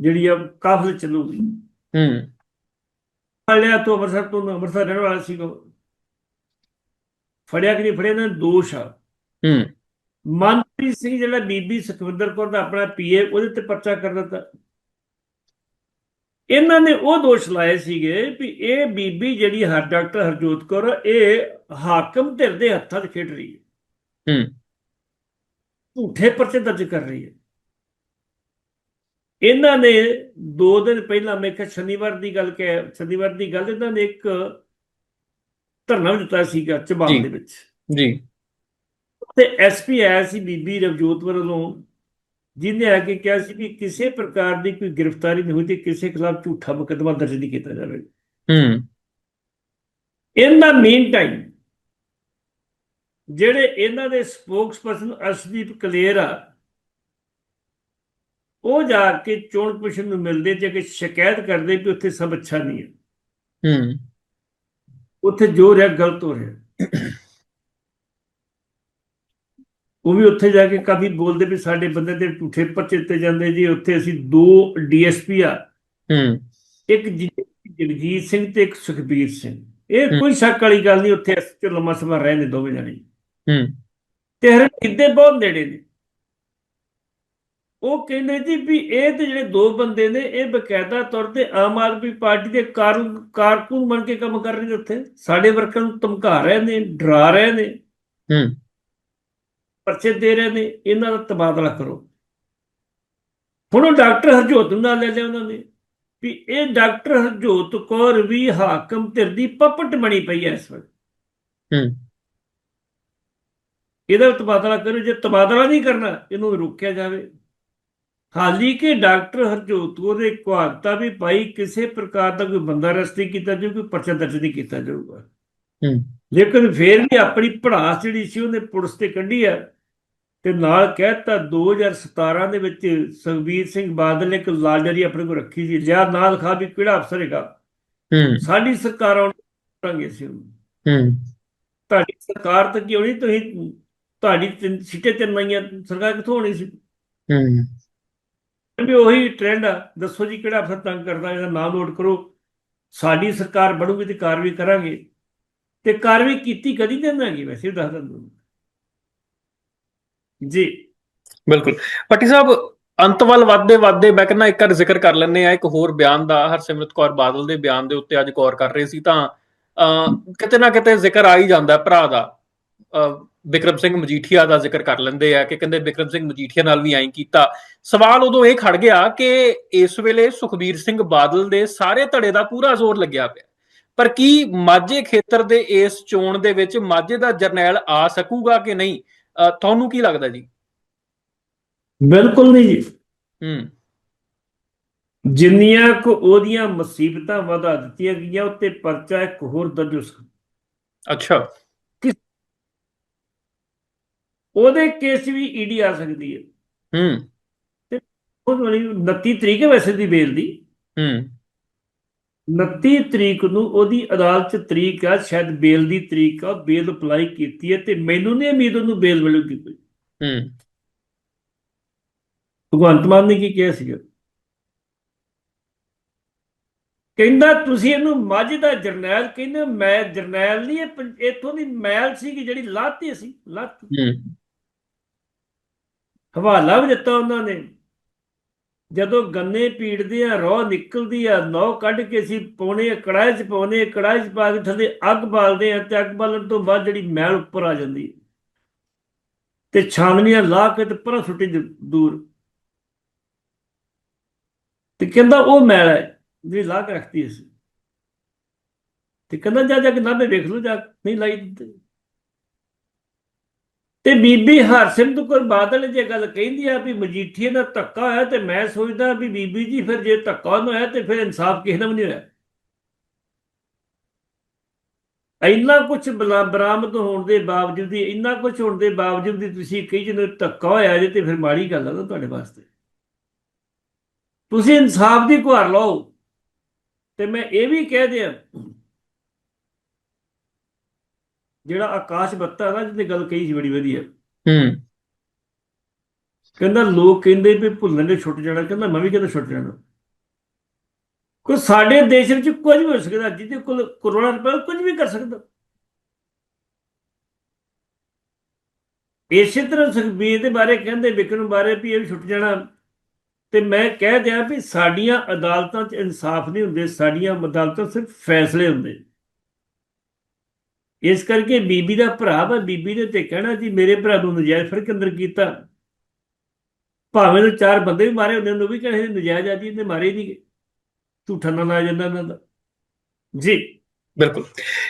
ਜਿਹੜੀ ਆ ਕਾਫਲੇ ਚੱਲੂਗੀ ਹੂੰ। ਫੜਿਆ ਤੋਂ ਅੰਮ੍ਰਿਤਸਰ ਤੋਂ ਅੰਮ੍ਰਿਤਸਰ ਰਹਿਣ ਵਾਲਾ ਸੀਗਾ ਉਹ। ਫੜਿਆ ਕਿ ਨਹੀਂ ਫੜਿਆ ਦਾ ਦੋਸ਼ ਆ। ਹੂੰ। ਮਨਪ੍ਰੀਤ ਸਿੰਘ ਜਿਹੜਾ ਬੀਬੀ ਸੁਖਵਿੰਦਰ ਕੌਰ ਦਾ ਆਪਣਾ ਪੀਏ ਉਹਦੇ ਤੇ ਪਰਚਾ ਕਰ ਦਿੱਤਾ। ਇਹਨਾਂ ਨੇ ਉਹ ਦੋਸ਼ ਲਾਏ ਸੀਗੇ ਵੀ ਇਹ ਬੀਬੀ ਜਿਹੜੀ ਹਰ ਡਾਕਟਰ ਹਰਜੋਤ ਕੌਰ ਇਹ ਹਾਕਮ ਧਿਰ ਦੇ ਹੱਥਾਂ 'ਚ ਖੇਡ ਰਹੀ ਹੈ। ਹੂੰ। ਝੂਠੇ ਪਰਚੇ ਦਰਜ ਕਰ ਰਹੀ ਹੈ। ਇਹਨਾਂ ਨੇ 2 ਦਿਨ ਪਹਿਲਾਂ ਮੈਂ ਕਿਹਾ ਸ਼ਨੀਵਾਰ ਦੀ ਗੱਲ ਕਹਿ ਸ਼ਨੀਵਾਰ ਦੀ ਗੱਲ ਇਹਨਾਂ ਨੇ ਇੱਕ ਧਰਨਾ ਦਿੱਤਾ ਸੀਗਾ ਚਬਾਲ। ਦੇ ਵਿੱਚ। ਜੀ। ਤੇ ਐਸਪੀ ਆਇਆ ਸੀ ਬੀਬੀ ਰਵਜੋਤ ਵੱਲੋਂ ਜਿਹਨੇ ਆ ਕੇ ਕਿਹਾ ਸੀ ਕਿ ਕਿਸੇ ਪ੍ਰਕਾਰ ਦੀ ਕੋਈ ਗ੍ਰਿਫਤਾਰੀ ਨਹੀਂ ਹੋਈ ਤੇ ਕਿਸੇ ਖਿਲਾਫ ਝੂਠਾ ਮੁਕੱਦਮਾ ਦਰਜ ਨਹੀਂ ਕੀਤਾ ਜਾਵੇ ਹੂੰ। ਇਨ ਦਾ ਮੀਨ ਟਾਈਮ ਜਿਹੜੇ ਇਹਨਾਂ ਦੇ ਸਪੋਕਸਪਰਸਨ ਅਰਸ਼ਦੀਪ ਕਲੇਰ ਆ ਉਹ ਜਾ ਕੇ ਚੋਣ ਕਮਿਸ਼ਨ ਨੂੰ ਮਿਲਦੇ ਤੇ ਕਿ ਸ਼ਿਕਾਇਤ ਕਰਦੇ ਕਿ ਉੱਥੇ ਸਭ ਅੱਛਾ ਨਹੀਂ ਹੈ। ਹੂੰ। ਉੱਥੇ ਜੋ ਰਿਹਾ ਗਲਤ ਹੋ ਰਿਹਾ। ਉਹ ਵੀ ਉੱਥੇ ਜਾ ਕੇ ਕਾਫੀ ਬੋਲਦੇ ਵੀ ਸਾਡੇ ਬੰਦੇ ਤੇ ਝੂਠੇ ਪਰਚੇ ਦਿੱਤੇ ਜਾਂਦੇ ਜੀ ਉੱਥੇ ਅਸੀਂ ਦੋ ਡੀਐਸਪੀ ਆ। ਹੂੰ। ਇੱਕ ਜਗਜੀਤ ਸਿੰਘ ਤੇ ਇੱਕ ਸੁਖਬੀਰ ਸਿੰਘ। ਇਹ। ਕੋਈ ਸ਼ੱਕ ਵਾਲੀ ਗੱਲ ਨਹੀਂ ਉੱਥੇ ਚ ਲੰਮਾ ਸਮਾਂ ਰਹੇ ਨੇ ਦੋਵੇਂ ਜਣੇ। ਹੂੰ। ਤੇ ਹਰਜੀਤ ਦੇ ਬਹੁਤ ਨੇੜੇ ਨੇ। ਉਹ ਕਹਿੰਦੇ ਜੀ ਵੀ ਇਹ ਤੇ ਜਿਹੜੇ ਦੋ ਬੰਦੇ ਨੇ ਇਹ ਬਕਾਇਦਾ ਤੌਰ ਤੇ ਆਮ ਆਦਮੀ ਪਾਰਟੀ ਦੇ ਕਾਰਕੁਨ ਬਣ ਕੇ ਕੰਮ ਕਰ ਰਹੇ ਨੇ ਉੱਥੇ। ਸਾਡੇ ਵਰਕਰਾਂ ਨੂੰ ਧਮਕਾ ਰਹੇ ਨੇ ਡਰਾ ਰਹੇ ਨੇ। ਹੂੰ। ਪਰਚੇ ਦੇ ਰਹੇ ਨੇ ਇਹਨਾਂ ਦਾ ਤਬਾਦਲਾ ਕਰੋ। ਹੁਣ ਉਹ ਡਾਕਟਰ ਹਰਜੋਤ ਨੂੰ ਨਾਲ ਲੈ ਲਿਆ ਉਹਨਾਂ ਨੇ ਵੀ ਇਹ ਡਾਕਟਰ ਹਰਜੋਤ ਕੌਰ ਵੀ ਹਾਕਮ ਧਿਰ ਦੀ ਪਪਟ ਬਣੀ ਪਈ ਐ ਇਸ ਵਕਤ ਹੂੰ। ਇਹਦਾ ਤਬਾਦਲਾ ਕਰੋ ਜੇ ਤਬਾਦਲਾ ਨਹੀਂ ਕਰਨਾ ਇਹਨੂੰ ਰੋਕਿਆ ਜਾਵੇ। ਹਾਲੀ ਕਿ ਡਾਕਟਰ ਹਰਜੋਤ ਉਹਦੇ ਕੁਹਾਲਤਾ ਵੀ ਪਾਈ ਕਿਸੇ ਪ੍ਰਕਾਰ ਦਾ ਕੋਈ ਬੰਦਾ ਰਸਤੀ ਕੀਤਾ ਜਾਊ ਕੋਈ ਪਰਚਾ ਦਰਜ ਨਹੀਂ ਕੀਤਾ ਜਾਊਗਾ। ਲੇਕਿਨ ਫੇਰ ਵੀ ਆਪਣੀ ਪੜਾਸ ਜਿਹੜੀ ਸੀ ਉਹਨੇ ਪੁਲਿਸ ਤੇ ਕੱਢੀ ਆ ਤੇ ਨਾਲ ਕਹਿਤਾ 2017 ਦੇ ਵਿੱਚ ਸੁਖਬੀਰ ਸਿੰਘ ਬਾਦਲ ਨੇ ਇੱਕ ਲਾਲਡਰੀ ਆਪਣੇ ਕੋਲ ਰੱਖੀ ਸੀ ਲਿਆ ਨਾਲ ਖਾ ਵੀ ਕਿਹੜਾ ਅਫਸਰ ਹੈਗਾ? ਹੂੰ। ਸਾਡੀ ਸਰਕਾਰ ਆਉਣ ਕਰਾਂਗੇ ਸੀ ਹੂੰ। ਤੁਹਾਡੀ ਸਰਕਾਰ ਤਾਂ ਕੀ ਹੋਣੀ ਤੁਸੀਂ ਤੁਹਾਡੀ ਤਿੰਨ ਸੀਟੇ ਤਿੰਨ ਨਈਆਂ ਸਰਕਾਰ ਕਿੱਥੋਂ ਹੋਣੀ ਸੀ? ਹੂੰ। ਵੀ ਉਹੀ ਟ੍ਰੈਂਡ ਆ। ਦੱਸੋ ਜੀ ਕਿਹੜਾ ਅਫਸਰ ਤੰਗ ਕਰਦਾ ਇਹਦਾ ਨਾਮ ਨੋਟ ਕਰੋ। ਸਾਡੀ ਸਰਕਾਰ ਬਣੂਗੀ ਤੇ ਕਾਰਵਾਈ ਕਰਾਂਗੇ। ਤੇ ਕਾਰਵਾਈ ਕੀਤੀ ਕਦੀ ਦੇਣਾਗੀ ਵੈਸੇ ਦੱਸ ਦਿੰਦਾ ਜੀ। ਬਿਲਕੁਲ। ਪੱਟੀ ਸਾਹਿਬ ਅੰਤ ਵੱਲ ਵੱਧਦੇ ਵੱਧਦੇ ਮੈਂ ਕਹਿੰਦਾ ਇੱਕ ਵਾਰ ਜ਼ਿਕਰ ਕਰ ਲੈਂਦੇ ਆ ਇੱਕ ਹੋਰ ਬਿਆਨ ਦਾ ਹਰਸਿਮਰਤ ਕੌਰ ਬਾਦਲ ਦੇ ਬਿਆਨ ਦੇ ਉੱਤੇ ਅੱਜ ਗੌਰ ਕਰ ਰਹੇ ਸੀ ਤਾਂ ਕਿਤੇ ਨਾ ਕਿਤੇ ਜ਼ਿਕਰ ਆ ਹੀ ਜਾਂਦਾ ਭਰਾ ਦਾ। ਅਹ, ਵਿਕਰਮ ਸਿੰਘ ਮਜੀਠੀਆ ਦਾ ਜ਼ਿਕਰ ਕਰ ਲੈਂਦੇ ਆ ਕਿ ਕਹਿੰਦੇ ਵਿਕਰਮ ਸਿੰਘ ਮਜੀਠੀਆ ਨਾਲ ਵੀ ਐਂ ਕੀਤਾ। ਸਵਾਲ ਉਦੋਂ ਇਹ ਖੜ ਗਿਆ ਕਿ ਇਸ ਵੇਲੇ ਸੁਖਬੀਰ ਸਿੰਘ ਬਾਦਲ ਦੇ ਸਾਰੇ ਧੜੇ ਦਾ ਪੂਰਾ ਜ਼ੋਰ ਲੱਗਿਆ ਪਿਆ। ਪਰ ਕੀ ਮਾਝੇ ਖੇਤਰ ਦੇ ਇਸ ਚੋਣ ਦੇ ਵਿੱਚ ਮਾਝੇ ਦਾ ਜਰਨੈਲ ਆ ਸਕੂਗਾ ਕਿ ਨਹੀਂ? ਤੁਹਾਨੂੰ ਕੀ ਲੱਗਦਾ ਜੀ? ਬਿਲਕੁਲ ਨਹੀਂ ਜੀ। ਹੂੰ। ਜਿੰਨੀਆਂ ਕੋ ਉਹਦੀਆਂ ਮੁਸੀਬਤਾਂ ਵਧਾ ਦਿੱਤੀਆਂ ਗਈਆਂ ਉੱਤੇ ਪਰਚਾ ਇੱਕ ਹੋਰ ਦਰਜ ਹੋ ਸਕਦਾ। ਅੱਛਾ। ਉਹਦੇ ਕੇਸ ਵੀ ਈਡੀ ਆ ਸਕਦੀ ਹੈ। ਹੂੰ। ਉਹ ਵਾਲੀ 29 ਤਰੀਕ ਹੈ ਵੈਸੇ ਦੀ ਬੇਲ ਦੀ। ਹੂੰ। 29 ਤਰੀਕ ਨੂੰ ਉਹਦੀ ਅਦਾਲਤ 'ਚ ਤਰੀਕ ਆ ਸ਼ਾਇਦ ਬੇਲ ਦੀ ਤਰੀਕ ਆ ਬੇਲ ਅਪਲਾਈ ਕੀਤੀ ਹੈ ਤੇ ਮੈਨੂੰ ਨਹੀਂ ਉਮੀਦ ਉਹਨੂੰ ਬੇਲ ਮਿਲੂਗੀ ਕੋਈ। ਹੂੰ। ਭਗਵੰਤ ਮਾਨ ਨੇ ਕੀ ਕਿਹਾ ਸੀਗਾ? ਕਹਿੰਦਾ ਤੁਸੀਂ ਇਹਨੂੰ ਮਾਝੇ ਦਾ ਜਰਨੈਲ ਕਹਿੰਦੇ ਮੈਂ ਜਰਨੈਲ ਨਹੀਂ ਇਹ ਇੱਥੋਂ ਦੀ ਮੈਲ ਸੀਗੀ ਜਿਹੜੀ ਲਾਤੀ ਸੀ ਲਾਤੀ। ਹੂੰ। ਹਵਾਲਾ ਵੀ ਦਿੱਤਾ ਉਹਨਾਂ ਨੇ। ਜਦੋਂ ਗੰਨੇ ਪੀੜਦੇ ਆ, ਰੋਹ ਨਿਕਲਦੀ ਆ ਨੌ ਕੱਢ ਕੇ ਅਸੀਂ ਪਾਉਣੇ ਆ, ਕੜਾਹੀ 'ਚ ਪਾਉਣੇ ਆ 'ਚ ਪਾ ਕੇ ਥੱਲੇ ਅੱਗ ਬਾਲਦੇ ਆ ਤੇ ਅੱਗ ਬਾਲਣ ਤੋਂ ਬਾਅਦ ਜਿਹੜੀ ਮੈਲ ਉੱਪਰ ਆ ਜਾਂਦੀ ਹੈ ਤੇ ਛਾਨਣੀਆਂ ਲਾ ਕੇ ਤੇ ਪਰਾਂ ਸੁੱਟੀ ਦੂਰ। ਤੇ ਕਹਿੰਦਾ ਉਹ ਮੈਲ ਹੈ, ਜਿਹੜੀ ਲਾ ਕੇ ਰੱਖਤੀ ਸੀ ਤੇ ਕਹਿੰਦਾ ਜਾ ਜਾ ਕੇ ਨਾਭੇ ਵੇਖ ਲਓ, ਜਾ ਨਹੀਂ ਲਾਈ ਦਿੱਤੇ। ਤੇ ਬੀਬੀ ਹਰਸਿਮਰਤ ਕੌਰ ਬਾਦਲ ਜੇ ਗੱਲ ਕਹਿੰਦੀ ਆ ਵੀ ਮਜੀਠੀਏ ਦਾ ਧੱਕਾ ਹੋਇਆ ਤੇ ਮੈਂ ਸੋਚਦਾ ਵੀ ਬੀਬੀ ਜੀ ਫਿਰ ਜੇ ਧੱਕਾ ਨਾ ਹੋਇਆ ਤੇ ਫਿਰ ਇਨਸਾਫ ਕਿਸੇ ਦਾ ਵੀ ਨਹੀਂ ਹੋਇਆ। ਇੰਨਾ ਕੁਝ ਬਰਾਮਦ ਹੋਣ ਦੇ ਬਾਵਜੂਦ ਵੀ, ਇੰਨਾ ਕੁਝ ਹੋਣ ਦੇ ਬਾਵਜੂਦ ਵੀ ਤੁਸੀਂ ਕਹੀ ਜਦੋਂ ਧੱਕਾ ਹੋਇਆ ਜੇ ਤੇ ਫਿਰ ਮਾੜੀ ਗੱਲ ਆ ਨਾ ਤੁਹਾਡੇ ਵਾਸਤੇ। ਤੁਸੀਂ ਇਨਸਾਫ ਦੀ ਗੁਹਾਰ ਲਾਓ। ਤੇ ਮੈਂ ਇਹ ਵੀ ਕਹਿ ਦਿਆਂ ਜਿਹੜਾ ਆਕਾਸ਼ ਬੱਤਾ ਨਾ ਜਿਹਦੀ ਗੱਲ ਕਹੀ ਸੀ ਬੜੀ ਵਧੀਆ। ਹੂੰ। ਕਹਿੰਦਾ ਲੋਕ ਕਹਿੰਦੇ ਵੀ ਭੁੱਲਣ ਦੇ ਛੁੱਟ ਜਾਣਾ ਕਹਿੰਦਾ ਮੈਂ ਵੀ ਕਹਿੰਦਾ ਛੁੱਟ ਜਾਣਾ। ਕੋਈ ਸਾਡੇ ਦੇਸ਼ ਵਿੱਚ ਕੁਝ ਵੀ ਹੋ ਸਕਦਾ ਜਿਹਦੇ ਕੋਲ ਕਰੋਨਾ ਰੁਪਏ ਕੁਝ ਵੀ ਕਰ ਸਕਦਾ। ਇਸੇ ਤਰ੍ਹਾਂ ਸੁਖਬੀਰ ਦੇ ਬਾਰੇ ਕਹਿੰਦੇ ਵਿਕਰਮ ਬਾਰੇ ਵੀ ਇਹ ਵੀ ਛੁੱਟ ਜਾਣਾ। ਤੇ ਮੈਂ ਕਹਿ ਦਿਆਂ ਵੀ ਸਾਡੀਆਂ ਅਦਾਲਤਾਂ 'ਚ ਇਨਸਾਫ ਨਹੀਂ ਹੁੰਦੇ ਸਾਡੀਆਂ ਅਦਾਲਤਾਂ ਸਿਰਫ ਫੈਸਲੇ ਹੁੰਦੇ। ਇਸ ਕਰਕੇ ਬੀਬੀ ਦਾ ਭਰਾ ਵਾ, ਬੀਬੀ ਦੇ ਤੇ ਕਹਿਣਾ ਜੀ, ਮੇਰੇ ਭਰਾ ਨੂੰ ਨਜਾਇਜ਼ ਫੜ ਅੰਦਰ ਕੀਤਾ। ਭਾਵੇਂ ਉਹ ਚਾਰ ਬੰਦੇ ਵੀ ਮਾਰੇ ਹੁੰਦੇ ਉਹਨੂੰ ਵੀ ਕਹੇ ਨਜਾਇਜ਼ ਆ ਇਹਨੇ ਮਾਰੇ ਨਹੀਂ ਝੂਠਾ ਨਾ ਲਾ ਜਾਂਦਾ ਇਹਨਾਂ ਦਾ। ਜੀ। ਬਿਲਕੁਲ।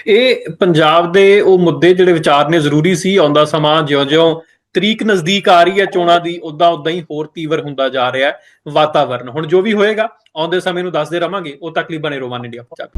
ਇਹ ਪੰਜਾਬ ਦੇ ਉਹ ਮੁੱਦੇ ਜਿਹੜੇ ਵਿਚਾਰ ਨੇ ਜ਼ਰੂਰੀ ਸੀ, ਆਉਂਦਾ ਸਮਾਂ ਜਿਉਂ-ਜਿਉਂ ਤਰੀਕ ਨਜ਼ਦੀਕ ਆ ਰਹੀ ਹੈ ਚੋਣਾਂ ਦੀ ਉਦਾਂ ਉਦਾਂ ਹੀ ਹੋਰ ਤੀਵਰ ਹੁੰਦਾ ਜਾ ਰਿਹਾ ਹੈ ਵਾਤਾਵਰਨ। ਹੁਣ ਜੋ ਵੀ ਹੋਏਗਾ, ਆਉਂਦੇ ਸਮੇਂ ਨੂੰ ਦੱਸਦੇ ਰਵਾਂਗੇ। ਉਹ ਤੱਕ ਲਈ ਬਣੇ ਰੋਵਾਨ ਇੰਡੀਆ। ਪੰਜਾਬ